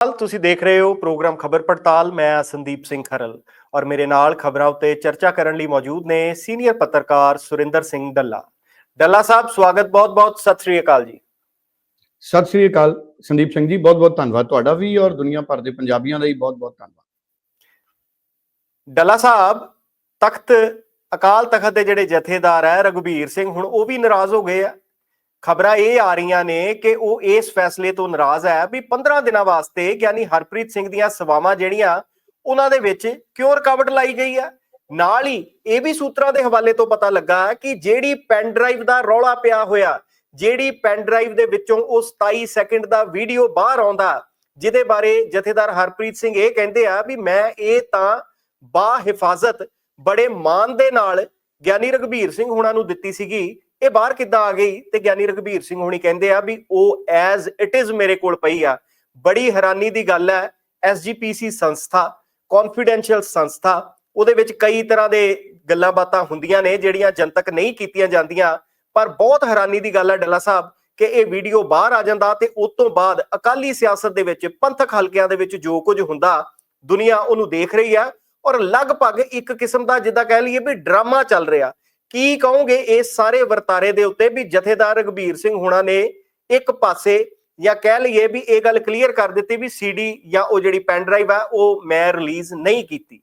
ਹਾਲ ਤੁਸੀਂ ਦੇਖ ਰਹੇ ਹੋ ਪ੍ਰੋਗਰਾਮ ਖਬਰ ਪੜਤਾਲ। ਮੈਂ ਸੰਦੀਪ ਸਿੰਘ ਖਰਲ ਔਰ ਮੇਰੇ ਨਾਲ ਖਬਰਾਂ ਉੱਤੇ ਚਰਚਾ ਕਰਨ ਲਈ ਮੌਜੂਦ ਨੇ ਸੀਨੀਅਰ ਪੱਤਰਕਾਰ ਸੁਰਿੰਦਰ ਸਿੰਘ ਡੱਲਾ। ਡੱਲਾ ਸਾਹਿਬ ਸਵਾਗਤ ਬਹੁਤ-ਬਹੁਤ ਸਤਿ ਸ੍ਰੀ ਅਕਾਲ ਜੀ। ਸਤਿ ਸ੍ਰੀ ਅਕਾਲ ਸੰਦੀਪ ਸਿੰਘ ਜੀ ਬਹੁਤ ਬਹੁਤ ਧੰਨਵਾਦ ਤੁਹਾਡਾ ਵੀ ਔਰ ਦੁਨੀਆ ਭਰ ਦੇ ਪੰਜਾਬੀਆਂ ਦਾ ਵੀ ਬਹੁਤ ਬਹੁਤ ਧੰਨਵਾਦ। ਡੱਲਾ ਸਾਹਿਬ ਤਖਤ ਅਕਾਲ ਤਖਤ ਦੇ ਜਿਹੜੇ ਜਥੇਦਾਰ ਹੈ ਰਘੁਬੀਰ ਸਿੰਘ ਹੁਣ ਉਹ ਵੀ ਨਾਰਾਜ਼ ਹੋ ਗਏ ਆ। ਖਬਰਾਂ ਇਹ ਆ ਰਹੀਆਂ ਨੇ ਕਿ ਉਹ ਇਸ ਫੈਸਲੇ ਤੋਂ ਨਾਰਾਜ਼ ਹੈ ਵੀ 15 ਦਿਨਾਂ ਵਾਸਤੇ ਗਿਆਨੀ ਹਰਪ੍ਰੀਤ ਸਿੰਘ ਦੀਆਂ ਸੇਵਾਵਾਂ ਜਿਹੜੀਆਂ ਉਹਨਾਂ ਦੇ ਵਿੱਚ ਕਿਉਂ ਰੁਕਾਵਟ ਲਾਈ ਗਈ ਹੈ? ਨਾਲ ਹੀ ਇਹ ਵੀ ਸੂਤਰਾਂ ਦੇ ਹਵਾਲੇ ਤੋਂ ਪਤਾ ਲੱਗਾ ਕਿ ਜਿਹੜੀ ਪੈਨ ਡਰਾਈਵ ਦਾ ਰੌਲਾ ਪਿਆ ਹੋਇਆ, ਜਿਹੜੀ ਪੈਨ ਡਰਾਈਵ ਦੇ ਵਿੱਚੋਂ ਉਹ 27 ਸੈਕਿੰਡ ਦਾ ਵੀਡੀਓ ਬਾਹਰ ਆਉਂਦਾ, ਜਿਹਦੇ ਬਾਰੇ ਜਥੇਦਾਰ ਹਰਪ੍ਰੀਤ ਸਿੰਘ ਇਹ ਕਹਿੰਦੇ ਆ ਵੀ ਮੈਂ ਇਹ ਤਾਂ ਬਾ ਹਿਫਾਜ਼ਤ ਬੜੇ ਮਾਨ ਦੇ ਨਾਲ ਗਿਆਨੀ ਰਘਬੀਰ ਸਿੰਘ ਹੁਣਾਂ ਨੂੰ ਦਿੱਤੀ ਸੀਗੀ ਇਹ ਬਾਹਰ ਕਿੱਦਾਂ ਆ ਗਈ ਤੇ ਗਿਆਨੀ ਰਘਬੀਰ ਸਿੰਘ ਹੁਣੀ ਕਹਿੰਦੇ ਆ ਵੀ ਉਹ ਐਜ਼ ਇਟ ਇਜ਼ ਮੇਰੇ ਕੋਲ ਪਈ ਆ। ਬੜੀ ਹੈਰਾਨੀ ਦੀ ਗੱਲ ਹੈ ਐਸਜੀਪੀਸੀ ਸੰਸਥਾ ਕੌਨਫੀਡੈਂਸ਼ੀਅਲ ਸੰਸਥਾ, ਉਹਦੇ ਵਿੱਚ ਕਈ ਤਰ੍ਹਾਂ ਦੇ ਗੱਲਾਂ ਬਾਤਾਂ ਹੁੰਦੀਆਂ ਨੇ ਜਿਹੜੀਆਂ ਜਨਤਕ ਨਹੀਂ ਕੀਤੀਆਂ ਜਾਂਦੀਆਂ, ਪਰ ਬਹੁਤ ਹੈਰਾਨੀ ਦੀ ਗੱਲ ਹੈ ਡੱਲਾ ਸਾਹਿਬ ਕਿ ਇਹ ਵੀਡੀਓ ਬਾਹਰ ਆ ਜਾਂਦਾ ਤੇ ਉਸ ਤੋਂ ਬਾਅਦ ਅਕਾਲੀ ਸਿਆਸਤ ਦੇ ਵਿੱਚ ਪੰਥਕ ਹਲਕਿਆਂ ਦੇ ਵਿੱਚ ਜੋ ਕੁਝ ਹੁੰਦਾ, ਦੁਨੀਆ ਉਹਨੂੰ ਦੇਖ ਰਹੀ ਆ ਔਰ ਲਗਭਗ ਇੱਕ ਕਿਸਮ ਦਾ ਜਿੱਦਾਂ ਕਹਿ ਲਈਏ ਵੀ ਡਰਾਮਾ ਚੱਲ ਰਿਹਾ। ਕੀ ਕਹੋਗੇ ਇਸ ਸਾਰੇ ਵਰਤਾਰੇ ਦੇ ਉੱਤੇ ਵੀ ਜਥੇਦਾਰ ਰਗਬੀਰ ਸਿੰਘ ਹੁਣਾਂ ਨੇ ਇੱਕ ਪਾਸੇ ਜਾਂ ਕਹਿ ਲਈਏ ਵੀ ਇਹ ਗੱਲ ਕਲੀਅਰ ਕਰ ਦਿੱਤੀ ਵੀ ਸੀਡੀ ਜਾਂ ਉਹ ਜਿਹੜੀ ਪੈਨ ਡਰਾਈਵ ਆ, ਉਹ ਮੈਂ ਰਿਲੀਜ਼ ਨਹੀਂ ਕੀਤੀ?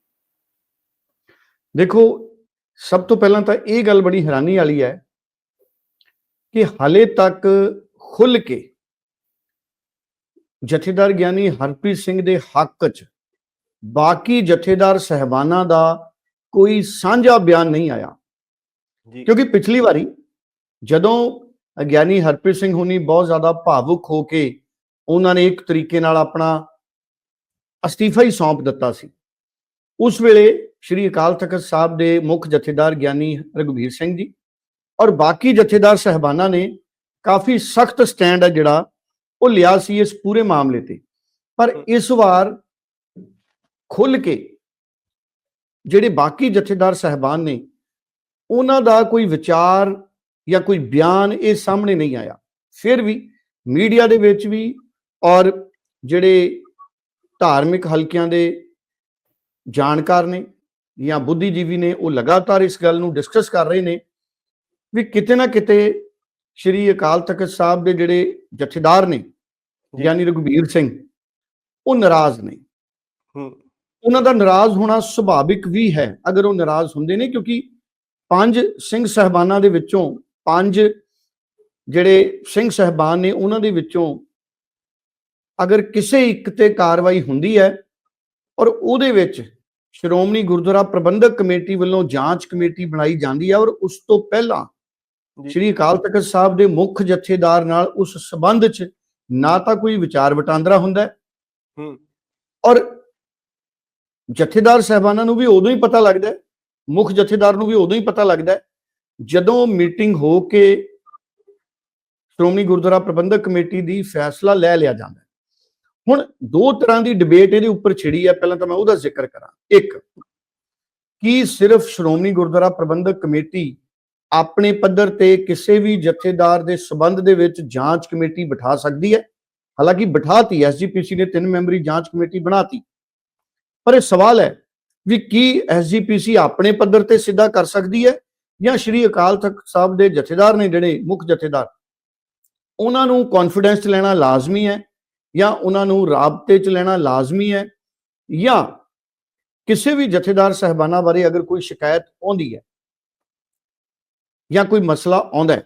ਦੇਖੋ, ਸਭ ਤੋਂ ਪਹਿਲਾਂ ਤਾਂ ਇਹ ਗੱਲ ਬੜੀ ਹੈਰਾਨੀ ਵਾਲੀ ਹੈ ਕਿ ਹਾਲੇ ਤੱਕ ਖੁੱਲ ਕੇ ਜਥੇਦਾਰ ਗਿਆਨੀ ਹਰਪ੍ਰੀਤ ਸਿੰਘ ਦੇ ਹੱਕ 'ਚ ਬਾਕੀ ਜਥੇਦਾਰ ਸਹਿਬਾਨਾਂ ਦਾ ਕੋਈ ਸਾਂਝਾ ਬਿਆਨ ਨਹੀਂ ਆਇਆ। ਕਿਉਂਕਿ ਪਿਛਲੀ ਵਾਰੀ ਜਦੋਂ ਗਿਆਨੀ ਹਰਪ੍ਰੀਤ ਸਿੰਘ ਹੁਣੀ ਬਹੁਤ ਜ਼ਿਆਦਾ ਭਾਵੁਕ ਹੋ ਕੇ ਉਹਨਾਂ ਨੇ ਇੱਕ ਤਰੀਕੇ ਨਾਲ ਆਪਣਾ ਅਸਤੀਫਾ ਹੀ ਸੌਂਪ ਦਿੱਤਾ ਸੀ। ਉਸ ਵੇਲੇ ਸ਼੍ਰੀ ਅਕਾਲ ਤਖਤ ਸਾਹਿਬ ਦੇ ਮੁੱਖ ਜਥੇਦਾਰ ਗਿਆਨੀ ਰਘੁਬੀਰ ਸਿੰਘ ਜੀ ਔਰ ਬਾਕੀ ਜਥੇਦਾਰ ਸਹਿਬਾਨਾਂ ਨੇ ਕਾਫੀ ਸਖਤ ਸਟੈਂਡ ਹੈ ਜਿਹੜਾ ਉਹ ਲਿਆ ਸੀ ਇਸ ਪੂਰੇ ਮਾਮਲੇ ਤੇ। ਪਰ ਇਸ ਵਾਰ ਖੁੱਲ ਕੇ ਜਿਹੜੇ ਬਾਕੀ ਜਥੇਦਾਰ ਸਹਿਬਾਨ ਨੇ ਉਹਨਾਂ ਦਾ ਕੋਈ ਵਿਚਾਰ ਜਾਂ ਕੋਈ ਬਿਆਨ ਇਹ ਸਾਹਮਣੇ ਨਹੀਂ ਆਇਆ। ਫਿਰ ਵੀ ਮੀਡੀਆ ਦੇ ਵਿੱਚ ਵੀ ਔਰ ਜਿਹੜੇ ਧਾਰਮਿਕ ਹਲਕਿਆਂ ਦੇ ਜਾਣਕਾਰ ਨੇ ਜਾਂ ਬੁੱਧੀਜੀਵੀ ਨੇ ਉਹ ਲਗਾਤਾਰ ਇਸ ਗੱਲ ਨੂੰ ਡਿਸਕਸ ਕਰ ਰਹੇ ਨੇ ਵੀ ਕਿਤੇ ਨਾ ਕਿਤੇ ਸ਼੍ਰੀ ਅਕਾਲ ਤਖਤ ਸਾਹਿਬ ਦੇ ਜਿਹੜੇ ਜਥੇਦਾਰ ਨੇ। ਯਾਨੀ ਰਘੁਬੀਰ ਸਿੰਘ ਉਹ ਨਾਰਾਜ਼ ਨੇ। ਹੂੰ। ਉਹਨਾਂ ਦਾ ਨਾਰਾਜ਼ ਹੋਣਾ ਸੁਭਾਵਿਕ ਵੀ ਹੈ ਅਗਰ ਉਹ ਨਾਰਾਜ਼ ਹੁੰਦੇ ਨੇ ਕਿਉਂਕਿ ਪੰਜ ਸਿੰਘ ਸਹਿਬਾਨਾਂ ਦੇ ਵਿੱਚੋਂ ਪੰਜ ਜਿਹੜੇ ਸਿੰਘ ਸਹਿਬਾਨ ਨੇ ਉਹਨਾਂ ਦੇ ਵਿੱਚੋਂ ਅਗਰ ਕਿਸੇ ਇੱਕ ਤੇ ਕਾਰਵਾਈ ਹੁੰਦੀ ਹੈ ਔਰ ਉਹਦੇ ਵਿੱਚ ਸ਼੍ਰੋਮਣੀ ਗੁਰਦੁਆਰਾ ਪ੍ਰਬੰਧਕ ਕਮੇਟੀ ਵੱਲੋਂ ਜਾਂਚ ਕਮੇਟੀ ਬਣਾਈ ਜਾਂਦੀ ਹੈ ਔਰ ਉਸ ਤੋਂ ਪਹਿਲਾਂ। ਸ਼੍ਰੀ ਅਕਾਲ ਤਖਤ ਸਾਹਿਬ ਦੇ ਮੁੱਖ ਜਥੇਦਾਰ ਨਾਲ ਉਸ ਸਬੰਧ 'ਚ ਨਾ ਤਾਂ ਕੋਈ ਵਿਚਾਰ ਵਟਾਂਦਰਾ ਹੁੰਦਾ ਹੈ ਹੂੰ ਔਰ ਜਥੇਦਾਰ ਸਹਿਬਾਨਾਂ ਨੂੰ ਵੀ ਉਦੋਂ ਹੀ ਪਤਾ ਲੱਗਦਾ ਹੈ ਮੁੱਖ ਜਥੇਦਾਰ ਨੂੰ ਵੀ ਉਦੋਂ ਹੀ ਪਤਾ ਲੱਗਦਾ ਜਦੋਂ ਮੀਟਿੰਗ ਹੋ ਕੇ ਸ਼੍ਰੋਮਣੀ ਗੁਰਦੁਆਰਾ ਪ੍ਰਬੰਧਕ ਕਮੇਟੀ ਦੀ ਫੈਸਲਾ ਲੈ ਲਿਆ ਜਾਂਦਾ ਹੁਣ ਦੋ ਤਰ੍ਹਾਂ ਦੀ ਡਿਬੇਟ ਇਹਦੇ ਉੱਪਰ ਛਿੜੀ ਹੈ, ਪਹਿਲਾਂ ਤਾਂ ਮੈਂ ਉਹਦਾ ਜ਼ਿਕਰ ਕਰਾਂ। ਇੱਕ, ਕੀ ਸਿਰਫ ਸ਼੍ਰੋਮਣੀ ਗੁਰਦੁਆਰਾ ਪ੍ਰਬੰਧਕ ਕਮੇਟੀ ਆਪਣੇ ਪੱਧਰ ਤੇ ਕਿਸੇ ਵੀ ਜਥੇਦਾਰ ਦੇ ਸਬੰਧ ਦੇ ਵਿੱਚ ਜਾਂਚ ਕਮੇਟੀ ਬਿਠਾ ਸਕਦੀ ਹੈ? ਹਾਲਾਂਕਿ ਬਿਠਾਤੀ ਐਸਜੀਪੀਸੀ ਨੇ ਤਿੰਨ ਮੈਂਬਰੀ ਜਾਂਚ ਕਮੇਟੀ ਬਣਾਤੀ। ਪਰ ਇਹ ਸਵਾਲ ਹੈ ਵੀ ਕੀ ਐਸਜੀਪੀਸੀ ਆਪਣੇ ਪੱਧਰ ਤੇ ਸਿੱਧਾ ਕਰ ਸਕਦੀ ਹੈ ਜਾਂ ਸ਼੍ਰੀ ਅਕਾਲ ਤਖਤ ਸਾਹਿਬ ਦੇ ਜਥੇਦਾਰ ਨੇ ਜਿਹੜੇ ਮੁੱਖ ਜਥੇਦਾਰ? ਉਹਨਾਂ ਨੂੰ ਕੌਨਫੀਡੈਂਸ 'ਚ ਲੈਣਾ ਲਾਜ਼ਮੀ ਹੈ ਜਾਂ ਉਹਨਾਂ ਨੂੰ ਰਾਬਤੇ 'ਚ ਲੈਣਾ ਲਾਜ਼ਮੀ ਹੈ ਜਾਂ ਕਿਸੇ ਵੀ ਜਥੇਦਾਰ ਸਹਿਬਾਨਾਂ ਬਾਰੇ ਅਗਰ ਕੋਈ ਸ਼ਿਕਾਇਤ ਆਉਂਦੀ ਹੈ ਜਾਂ ਕੋਈ ਮਸਲਾ ਆਉਂਦਾ ਹੈ,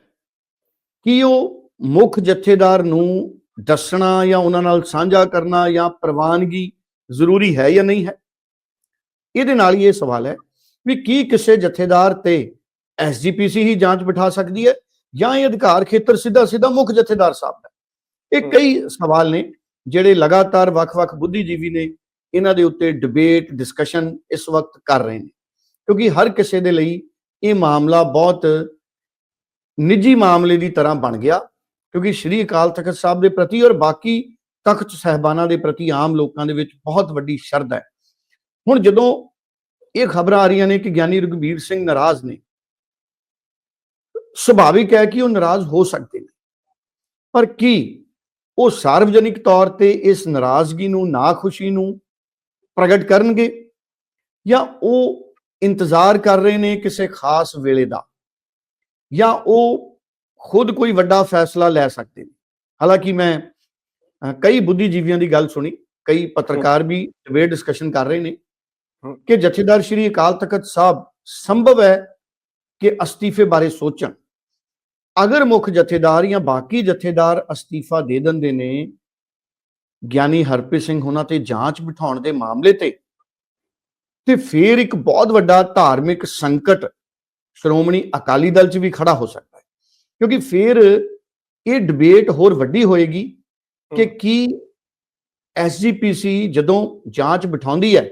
ਕੀ ਉਹ ਮੁੱਖ ਜਥੇਦਾਰ ਨੂੰ ਦੱਸਣਾ ਜਾਂ ਉਹਨਾਂ ਨਾਲ ਸਾਂਝਾ ਕਰਨਾ ਜਾਂ ਪ੍ਰਵਾਨਗੀ ਜ਼ਰੂਰੀ ਹੈ ਜਾਂ ਨਹੀਂ ਹੈ? ਇਹਦੇ ਨਾਲ ਹੀ ਇਹ ਸਵਾਲ ਹੈ ਵੀ ਕੀ ਕਿਸੇ ਜਥੇਦਾਰ ਤੇ ਐਸਜੀਪੀਸੀ ਹੀ ਜਾਂਚ ਬਿਠਾ ਸਕਦੀ ਹੈ ਜਾਂ ਇਹ ਅਧਿਕਾਰ ਖੇਤਰ ਸਿੱਧਾ ਸਿੱਧਾ ਮੁੱਖ ਜਥੇਦਾਰ ਸਾਹਿਬ ਦਾ ਇਹ ਕਈ ਸਵਾਲ ਨੇ ਜਿਹੜੇ ਲਗਾਤਾਰ ਵੱਖ-ਵੱਖ ਬੁੱਧੀਜੀਵੀ ਨੇ ਇਹਨਾਂ ਦੇ ਉੱਤੇ ਡਿਬੇਟ ਡਿਸਕਸ਼ਨ ਇਸ ਵਕਤ ਕਰ ਰਹੇ ਨੇ। ਕਿਉਂਕਿ ਹਰ ਕਿਸੇ ਦੇ ਲਈ ਇਹ ਮਾਮਲਾ ਬਹੁਤ ਨਿੱਜੀ ਮਾਮਲੇ ਦੀ ਤਰ੍ਹਾਂ ਬਣ ਗਿਆ। ਕਿਉਂਕਿ ਸ਼੍ਰੀ ਅਕਾਲ ਤਖਤ ਸਾਹਿਬ ਦੇ ਪ੍ਰਤੀ ਔਰ ਬਾਕੀ ਤਖਤ ਸਹਿਬਾਨਾਂ ਦੇ ਪ੍ਰਤੀ ਆਮ ਲੋਕਾਂ ਦੇ ਵਿੱਚ ਬਹੁਤ ਵੱਡੀ ਸ਼ਰਧਾ ਹੈ। ਹੁਣ ਜਦੋਂ ਇਹ ਖਬਰਾਂ ਆ ਰਹੀਆਂ ਨੇ ਕਿ ਗਿਆਨੀ ਰਘਬੀਰ ਸਿੰਘ ਨਾਰਾਜ਼ ਨੇ, ਸੁਭਾਵਿਕ ਹੈ ਕਿ ਉਹ ਨਾਰਾਜ਼ ਹੋ ਸਕਦੇ ਨੇ। ਪਰ ਕੀ ਉਹ ਸਾਰਵਜਨਿਕ ਤੌਰ ਤੇ ਇਸ ਨਾਰਾਜ਼ਗੀ ਨੂੰ, ਨਾਖੁਸ਼ੀ ਨੂੰ ਪ੍ਰਗਟ ਕਰਨਗੇ ਜਾਂ ਉਹ ਇੰਤਜ਼ਾਰ ਕਰ ਰਹੇ ਨੇ ਕਿਸੇ ਖਾਸ ਵੇਲੇ ਦਾ ਜਾਂ ਉਹ ਖੁਦ ਕੋਈ ਵੱਡਾ ਫੈਸਲਾ ਲੈ ਸਕਦੇ ਨੇ? ਹਾਲਾਂਕਿ ਮੈਂ ਕਈ ਬੁੱਧੀਜੀਵੀਆਂ ਦੀ ਗੱਲ ਸੁਣੀ, ਕਈ ਪੱਤਰਕਾਰ ਵੀ ਡਿਬੇਟ ਡਿਸਕਸ਼ਨ ਕਰ ਰਹੇ ਨੇ। ਕਿ ਜਥੇਦਾਰ ਸ਼੍ਰੀ ਅਕਾਲ ਤਖਤ ਸਾਹਿਬ ਸੰਭਵ ਹੈ ਕਿ ਅਸਤੀਫੇ ਬਾਰੇ ਸੋਚਣ ਅਗਰ ਮੁੱਖ ਜਥੇਦਾਰ ਜਾਂ ਬਾਕੀ ਜਥੇਦਾਰ ਅਸਤੀਫਾ ਦੇ ਦਿੰਦੇ ਨੇ ਗਿਆਨੀ ਹਰਪ੍ਰੀਤ ਸਿੰਘ ਉਹਨਾਂ ਤੇ ਜਾਂਚ ਬਿਠਾਉਣ ਦੇ ਮਾਮਲੇ ਤੇ ਤੇ ਫਿਰ ਇੱਕ ਬਹੁਤ ਵੱਡਾ ਧਾਰਮਿਕ ਸੰਕਟ ਸ਼੍ਰੋਮਣੀ ਅਕਾਲੀ ਦਲ 'ਚ ਵੀ ਖੜਾ ਹੋ ਸਕਦਾ ਹੈ ਕਿਉਂਕਿ ਫਿਰ ਇਹ ਡਿਬੇਟ ਹੋਰ ਵੱਡੀ ਹੋਏਗੀ ਕਿ। ਕੀ ਐਸਜੀਪੀਸੀ ਜਦੋਂ ਜਾਂਚ ਬਿਠਾਉਂਦੀ ਹੈ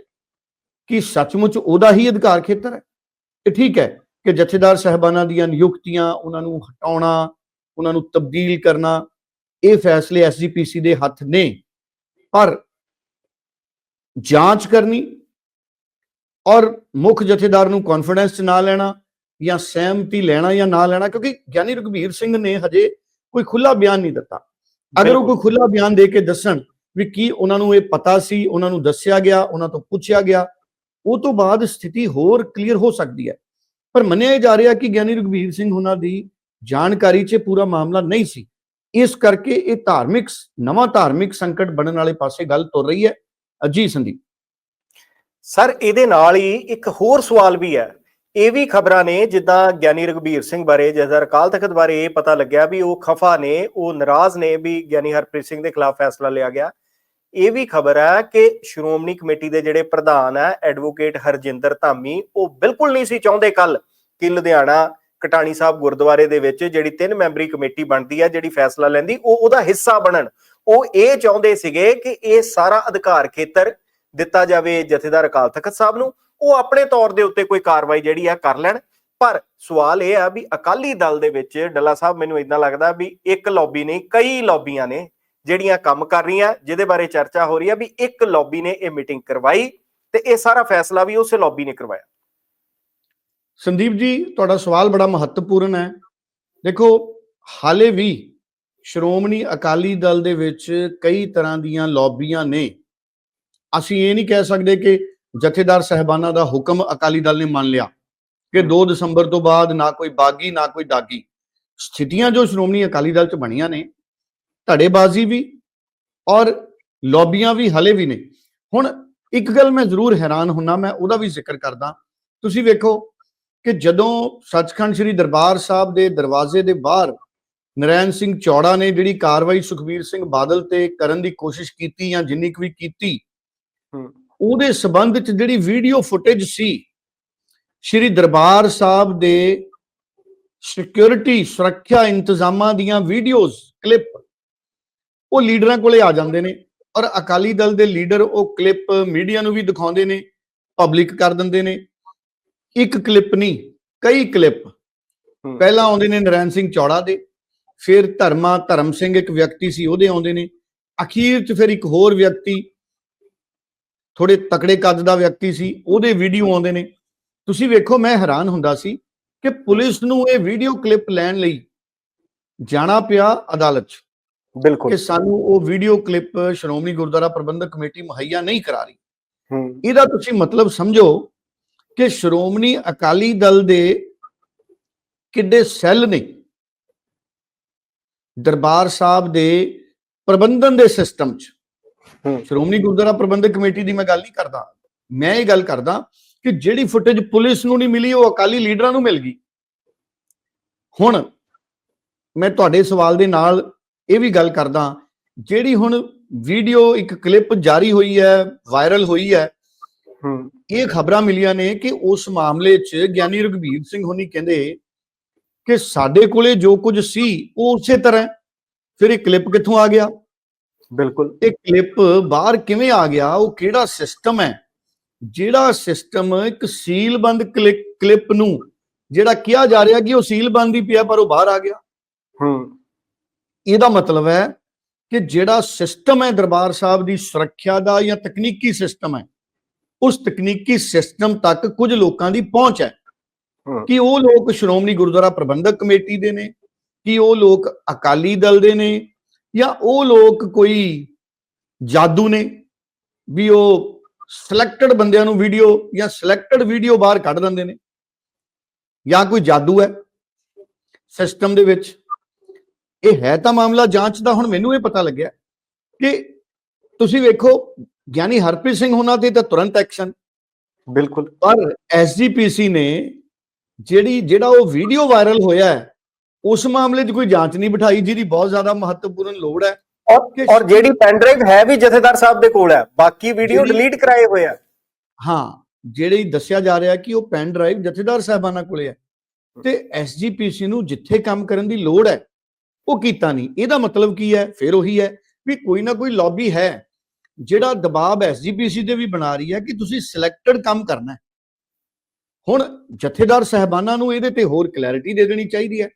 ਕਿ ਸੱਚਮੁੱਚ ਉਹਦਾ ਹੀ ਅਧਿਕਾਰ ਖੇਤਰ ਹੈ? ਇਹ ਠੀਕ ਹੈ ਕਿ ਜਥੇਦਾਰ ਸਹਿਬਾਨਾਂ ਦੀਆਂ ਨਿਯੁਕਤੀਆਂ ਉਹਨਾਂ ਨੂੰ ਹਟਾਉਣਾ ਉਹਨਾਂ ਨੂੰ ਤਬਦੀਲ ਕਰਨਾ ਇਹ ਫੈਸਲੇ ਐਸਜੀਪੀਸੀ ਦੇ ਹੱਥ ਨੇ। ਪਰ ਜਾਂਚ ਕਰਨੀ ਔਰ ਮੁੱਖ ਜਥੇਦਾਰ ਨੂੰ ਕੌਨਫੀਡੈਂਸ ਚ ਨਾ ਲੈਣਾ ਜਾਂ ਸਹਿਮਤੀ ਲੈਣਾ ਜਾਂ ਨਾ ਲੈਣਾ ਕਿਉਂਕਿ ਗਿਆਨੀ ਰਘਬੀਰ ਸਿੰਘ ਨੇ ਹਜੇ ਕੋਈ ਖੁੱਲਾ ਬਿਆਨ ਨਹੀਂ ਦਿੱਤਾ। ਅਗਰ ਉਹ ਕੋਈ ਖੁੱਲਾ ਬਿਆਨ ਦੇ ਕੇ ਦੱਸਣ ਵੀ ਕੀ ਉਹਨਾਂ ਨੂੰ ਇਹ ਪਤਾ ਸੀ ਉਹਨਾਂ ਨੂੰ ਦੱਸਿਆ ਗਿਆ ਉਹਨਾਂ ਤੋਂ ਪੁੱਛਿਆ ਗਿਆ ਉਹ ਤੋਂ ਬਾਅਦ ਸਥਿਤੀ ਹੋਰ ਕਲੀਅਰ ਹੋ ਸਕਦੀ ਹੈ। ਪਰ ਮੰਨਿਆ ਜਾ ਰਿਹਾ ਕਿ ਗਿਆਨੀ ਰਘਬੀਰ ਸਿੰਘ ਉਹਨਾਂ ਦੀ ਜਾਣਕਾਰੀ 'ਚ ਪੂਰਾ ਮਾਮਲਾ ਨਹੀਂ ਸੀ। ਇਸ ਕਰਕੇ ਇਹ ਧਾਰਮਿਕ ਨਵਾਂ ਧਾਰਮਿਕ ਸੰਕਟ ਬਣਨ ਵਾਲੇ ਪਾਸੇ ਗੱਲ ਤੁਰ ਰਹੀ ਹੈ। ਅਜੀ ਸੰਦੀਪ। ਸਰ, ਇਹਦੇ ਨਾਲ ਹੀ ਇੱਕ ਹੋਰ ਸਵਾਲ ਵੀ ਹੈ। ਇਹ ਵੀ ਖਬਰਾਂ ਨੇ ਜਿੱਦਾਂ ਗਿਆਨੀ ਰਘਬੀਰ ਸਿੰਘ ਬਾਰੇ ਜਥੇਦਾਰ ਅਕਾਲ ਤਖਤ ਬਾਰੇ ਇਹ ਪਤਾ ਲੱਗਿਆ ਵੀ ਉਹ ਖਫਾ ਨੇ, ਉਹ ਨਾਰਾਜ਼ ਨੇ ਵੀ ਗਿਆਨੀ ਹਰਪ੍ਰੀਤ ਸਿੰਘ ਦੇ ਖਿਲਾਫ ਫੈਸਲਾ ਲਿਆ ਗਿਆ। ਇਹ ਵੀ ਖਬਰ ਹੈ ਕਿ ਸ਼੍ਰੋਮਣੀ ਕਮੇਟੀ ਦੇ ਜਿਹੜੇ ਪ੍ਰਧਾਨ ਹੈ, ਐਡਵੋਕੇਟ ਹਰਜਿੰਦਰ ਧਾਮੀ, ਉਹ ਬਿਲਕੁਲ ਨਹੀਂ ਸੀ ਚਾਹੁੰਦੇ ਕੱਲ ਕਿ ਲੁਧਿਆਣਾ ਕਟਾਣੀ ਸਾਹਿਬ ਗੁਰਦੁਆਰੇ ਦੇ ਵਿੱਚ ਜਿਹੜੀ ਤਿੰਨ ਮੈਂਬਰੀ ਕਮੇਟੀ ਬਣਦੀ ਹੈ, ਜਿਹੜੀ ਫੈਸਲਾ ਲੈਂਦੀ, ਉਹ ਉਹਦਾ ਹਿੱਸਾ ਬਣਨ। ਉਹ ਇਹ ਚਾਹੁੰਦੇ ਸੀਗੇ ਕਿ ਇਹ ਸਾਰਾ ਅਧਿਕਾਰ ਖੇਤਰ ਦਿੱਤਾ ਜਾਵੇ ਜਥੇਦਾਰ ਅਕਾਲ ਤਖਤ ਸਾਹਿਬ ਨੂੰ। ਉਹ ਆਪਣੇ ਤੌਰ ਦੇ ਉੱਤੇ ਕੋਈ ਕਾਰਵਾਈ ਜਿਹੜੀ ਆ ਕਰ ਲੈਣ। ਪਰ ਸਵਾਲ ਇਹ ਆ ਵੀ ਅਕਾਲੀ ਦਲ ਦੇ ਵਿੱਚ ਡੱਲਾ ਸਾਹਿਬ, ਮੈਨੂੰ ਇਦਾਂ ਲੱਗਦਾ ਵੀ ਇੱਕ ਲੌਬੀ ਨਹੀਂ, ਕਈ ਲੌਬੀਆਂ ਨੇ ਜਿਹੜੀਆਂ ਕੰਮ ਕਰ ਰਹੀਆਂ, ਜਿਹਦੇ ਬਾਰੇ ਚਰਚਾ ਹੋ ਰਹੀ ਹੈ ਵੀ ਇੱਕ ਲੌਬੀ ਨੇ ਇਹ ਮੀਟਿੰਗ ਕਰਵਾਈ ਤੇ ਇਹ ਸਾਰਾ ਫੈਸਲਾ ਵੀ ਉਸੇ ਲੌਬੀ ਨੇ ਕਰਵਾਇਆ। ਸੰਦੀਪ ਜੀ, ਤੁਹਾਡਾ ਸਵਾਲ ਬੜਾ ਮਹੱਤਵਪੂਰਨ ਹੈ। ਦੇਖੋ, ਹਾਲੇ ਵੀ ਸ਼੍ਰੋਮਣੀ ਅਕਾਲੀ ਦਲ ਦੇ ਵਿੱਚ ਕਈ ਤਰ੍ਹਾਂ ਦੀਆਂ ਲੌਬੀਆਂ ਨੇ। ਅਸੀਂ ਇਹ ਨਹੀਂ ਕਹਿ ਸਕਦੇ ਕਿ ਜਥੇਦਾਰ ਸਹਿਬਾਨਾਂ ਦਾ ਹੁਕਮ ਅਕਾਲੀ ਦਲ ਨੇ ਮੰਨ ਲਿਆ ਕਿ 2 ਦਸੰਬਰ ਤੋਂ ਬਾਅਦ ਨਾ ਕੋਈ ਬਾਗੀ, ਨਾ ਕੋਈ ਦਾਗੀ। ਸਥਿਤੀਆਂ ਜੋ ਸ਼੍ਰੋਮਣੀ ਅਕਾਲੀ ਦਲ ਚ ਬਣੀਆਂ ਨੇ ਧੜੇਬਾਜ਼ੀ ਵੀ ਔਰ ਲੌਬੀਆਂ ਵੀ ਹਲੇ ਵੀ ਨੇ ਹੁਣ ਇੱਕ ਗੱਲ ਮੈਂ ਜ਼ਰੂਰ ਹੈਰਾਨ ਹੁੰਨਾ ਮੈਂ ਉਹਦਾ ਵੀ ਜ਼ਿਕਰ ਕਰਦਾ ਤੁਸੀਂ ਵੇਖੋ ਕਿ ਜਦੋਂ ਸੱਚਖੰਡ ਸ੍ਰੀ ਦਰਬਾਰ ਸਾਹਿਬ ਦੇ ਦਰਵਾਜ਼ੇ ਦੇ ਬਾਹਰ ਨਰੈਣ ਸਿੰਘ ਚੌੜਾ ਨੇ ਜਿਹੜੀ ਕਾਰਵਾਈ ਸੁਖਬੀਰ ਸਿੰਘ ਬਾਦਲ ਤੇ ਕਰਨ ਦੀ ਕੋਸ਼ਿਸ਼ ਕੀਤੀ ਜਾਂ ਜਿੰਨੀ ਕੁ ਵੀ ਕੀਤੀ। ਉਹਦੇ ਸਬੰਧ ਚ ਜਿਹੜੀ ਵੀਡੀਓ ਫੁਟੇਜ ਸੀ ਸ੍ਰੀ ਦਰਬਾਰ ਸਾਹਿਬ ਦੇ ਸਿਕਿਉਰਿਟੀ ਸੁਰੱਖਿਆ ਇੰਤਜ਼ਾਮਾਂ ਦੀਆਂ ਵੀਡੀਓਜ਼ ਕਲਿੱਪ ਉਹ ਲੀਡਰਾਂ ਕੋਲੇ ਆ ਜਾਂਦੇ ਨੇ ਔਰ ਅਕਾਲੀ ਦਲ ਦੇ ਲੀਡਰ ਉਹ ਕਲਿੱਪ ਮੀਡੀਆ ਨੂੰ ਵੀ ਦਿਖਾਉਂਦੇ ਨੇ ਪਬਲਿਕ ਕਰ ਦਿੰਦੇ ਨੇ। ਇੱਕ ਕਲਿੱਪ ਨਹੀਂ ਕਈ ਕਲਿੱਪ। ਪਹਿਲਾਂ ਆਉਂਦੇ ਨੇ ਨਰੈਣ ਸਿੰਘ ਚੌੜਾ ਦੇ ਫਿਰ ਧਰਮਾ ਧਰਮ ਸਿੰਘ ਇੱਕ ਵਿਅਕਤੀ ਸੀ ਉਹਦੇ ਆਉਂਦੇ ਨੇ। ਅਖੀਰ ਚ ਫਿਰ ਇੱਕ ਹੋਰ ਵਿਅਕਤੀ ਥੋੜੇ ਤਕੜੇ ਕੱਦ ਦਾ ਵਿਅਕਤੀ ਸੀ ਉਹਦੇ ਵੀਡੀਓ ਆਉਂਦੇ ਨੇ। ਤੁਸੀਂ ਵੇਖੋ ਮੈਂ ਹੈਰਾਨ ਹੁੰਦਾ ਸੀ ਕਿ ਪੁਲਿਸ ਨੂੰ ਇਹ ਵੀਡੀਓ ਕਲਿੱਪ ਲੈਣ ਲਈ ਜਾਣਾ ਪਿਆ ਅਦਾਲਤ 'ਚ। ਬਿਲਕੁਲ। ਕਿ ਸਾਨੂੰ ਉਹ video clip Shiromani Gurdwara Parbandhak committee ਮੁਹੱਈਆ ਨਹੀਂ ਕਰਾ ਰਹੀ। ਹੂੰ। ਇਹਦਾ ਤੁਸੀਂ ਮਤਲਬ ਸਮਝੋ ਕਿ ਸ਼੍ਰੋਮਣੀ ਅਕਾਲੀ ਦਲ ਦੇ ਕਿੱਡੇ ਸੈੱਲ ਨੇ। ਦਰਬਾਰ ਸਾਹਿਬ ਦੇ ਪ੍ਰਬੰਧਨ ਦੇ ਸਿਸਟਮ 'ਚ। ਹੂੰ। ਸ਼੍ਰੋਮਣੀ ਗੁਰਦੁਆਰਾ ਪ੍ਰਬੰਧਕ ਕਮੇਟੀ ਦੀ ਮੈਂ ਗੱਲ ਨਹੀਂ ਕਰਦਾ। ਮੈਂ ਇਹ ਗੱਲ ਕਰਦਾ ਕਿ ਜਿਹੜੀ ਫੁਟੇਜ ਪੁਲਿਸ ਨੂੰ ਨਹੀਂ ਮਿਲੀ ਉਹ ਅਕਾਲੀ ਲੀਡਰਾਂ ਨੂੰ ਮਿਲ ਗਈ। ਹੁਣ ਮੈਂ ਤੁਹਾਡੇ ਸਵਾਲ ਦੇ ਨਾਲ ਇਹ ਵੀ ਗੱਲ ਕਰਦਾ ਜਿਹੜੀ ਹੁਣ ਵੀਡੀਓ ਇੱਕ ਕਲਿੱਪ ਜਾਰੀ ਹੋਈ ਹੈ ਵਾਇਰਲ ਹੋਈ ਹੈ ਹੂੰ। ਇਹ ਖਬਰਾਂ ਮਿਲੀਆਂ ਨੇ ਕਿ ਉਸ ਮਾਮਲੇ 'ਚ ਗਿਆਨੀ ਰਘਬੀਰ ਸਿੰਘ ਹੋਣੀ ਕਹਿੰਦੇ ਕਿ ਸਾਡੇ ਕੋਲੇ ਜੋ ਕੁਝ ਸੀ ਉਹ ਉਸੇ ਤਰ੍ਹਾਂ। ਫਿਰ ਇਹ ਕਲਿੱਪ ਕਿੱਥੋਂ ਆ ਗਿਆ? ਬਿਲਕੁਲ। ਇਹ ਕਲਿੱਪ ਬਾਹਰ ਕਿਵੇਂ ਆ ਗਿਆ? ਉਹ ਕਿਹੜਾ ਸਿਸਟਮ ਹੈ? ਜਿਹੜਾ ਸਿਸਟਮ ਇੱਕ ਸੀਲਬੰਦ ਕਲਿ- ਕਲਿੱਪ ਨੂੰ ਜਿਹੜਾ ਕਿਹਾ ਜਾ ਰਿਹਾ ਕਿ ਉਹ ਸੀਲਬੰਦ ਹੀ ਪਿਆ ਪਰ ਉਹ ਬਾਹਰ ਆ ਗਿਆ। ਹੂੰ। ਇਹਦਾ ਮਤਲਬ ਹੈ ਕਿ ਜਿਹੜਾ ਸਿਸਟਮ ਹੈ ਦਰਬਾਰ ਸਾਹਿਬ ਦੀ ਸੁਰੱਖਿਆ ਦਾ ਜਾਂ ਤਕਨੀਕੀ ਸਿਸਟਮ ਹੈ ਉਸ ਤਕਨੀਕੀ ਸਿਸਟਮ ਤੱਕ ਕੁਝ ਲੋਕਾਂ ਦੀ ਪਹੁੰਚ ਹੈ। ਕਿ ਉਹ ਲੋਕ ਸ਼੍ਰੋਮਣੀ ਗੁਰਦੁਆਰਾ ਪ੍ਰਬੰਧਕ ਕਮੇਟੀ ਦੇ ਨੇ ਕਿ ਉਹ ਲੋਕ ਅਕਾਲੀ ਦਲ ਦੇ ਨੇ ਜਾਂ ਉਹ ਲੋਕ ਕੋਈ ਜਾਦੂ ਨੇ ਵੀ ਉਹ ਸਿਲੈਕਟਡ ਬੰਦਿਆਂ ਨੂੰ ਵੀਡੀਓ ਜਾਂ ਸਿਲੈਕਟਡ ਵੀਡੀਓ ਬਾਹਰ ਕੱਢ ਦਿੰਦੇ ਨੇ ਜਾਂ ਕੋਈ ਜਾਦੂ ਹੈ ਸਿਸਟਮ ਦੇ ਵਿੱਚ ਇਹ ਹੈ ਤਾਂ ਮਾਮਲਾ ਜਾਂਚ ਦਾ ਹੁਣ ਮੈਨੂੰ ਇਹ ਪਤਾ ਲੱਗਿਆ ਕਿ ਤੁਸੀਂ ਵੇਖੋ ਗਿਆਨੀ ਹਰਪ੍ਰੀਤ ਸਿੰਘ ਉਹਨਾਂ ਤੇ ਤਾਂ ਤੁਰੰਤ ਐਕਸ਼ਨ। ਬਿਲਕੁਲ। ਪਰ ਐਸਜੀਪੀਸੀ ਨੇ ਜਿਹੜੀ ਜਿਹੜਾ ਉਹ ਵੀਡੀਓ ਵਾਇਰਲ ਹੋਇਆ ਹੈ ਉਸ ਮਾਮਲੇ 'ਚ ਕੋਈ ਜਾਂਚ ਨਹੀਂ ਬਿਠਾਈ ਜਿਹਦੀ ਬਹੁਤ ਜ਼ਿਆਦਾ ਮਹੱਤਵਪੂਰਨ ਲੋੜ ਹੈ। ਔਰ ਜਿਹੜੀ ਪੈਨ ਡਰਾਈਵ ਹੈ ਵੀ ਜਥੇਦਾਰ ਸਾਹਿਬ ਦੇ ਕੋਲ ਹੈ ਬਾਕੀ ਵੀਡੀਓ ਡਿਲੀਟ ਕਰਾਏ ਹੋਏ ਆ। ਹਾਂ ਜਿਹੜੀ ਦੱਸਿਆ ਜਾ ਰਿਹਾ ਕਿ ਉਹ ਪੈਨ ਡਰਾਈਵ ਜਥੇਦਾਰ ਸਾਹਿਬਾਨਾਂ ਕੋਲੇ ਹੈ। ਤੇ ਐਸਜੀਪੀਸੀ ਨੂੰ ਜਿੱਥੇ ਕੰਮ ਕਰਨ ਦੀ ਲੋੜ ਹੈ ਉਹ ਕੀਤਾ ਨਹੀਂ। ਇਹਦਾ ਮਤਲਬ ਕੀ ਹੈ? ਫਿਰ ਉਹੀ ਹੈ ਵੀ ਕੋਈ ਨਾ ਕੋਈ ਲੌਬੀ ਹੈ। ਜਿਹੜਾ ਦਬਾਅ ਐਸਜੀਪੀਸੀ ਤੇ ਵੀ ਬਣਾ ਰਹੀ ਹੈ ਕਿ ਤੁਸੀਂ ਸਿਲੈਕਟਡ ਕੰਮ ਕਰਨਾ ਹੈ। ਹੁਣ ਜਥੇਦਾਰ ਸਾਹਿਬਾਨਾਂ ਨੂੰ ਇਹਦੇ ਤੇ ਹੋਰ ਕਲੈਰਿਟੀ ਦੇ ਦੇਣੀ ਚਾਹੀਦੀ ਹੈ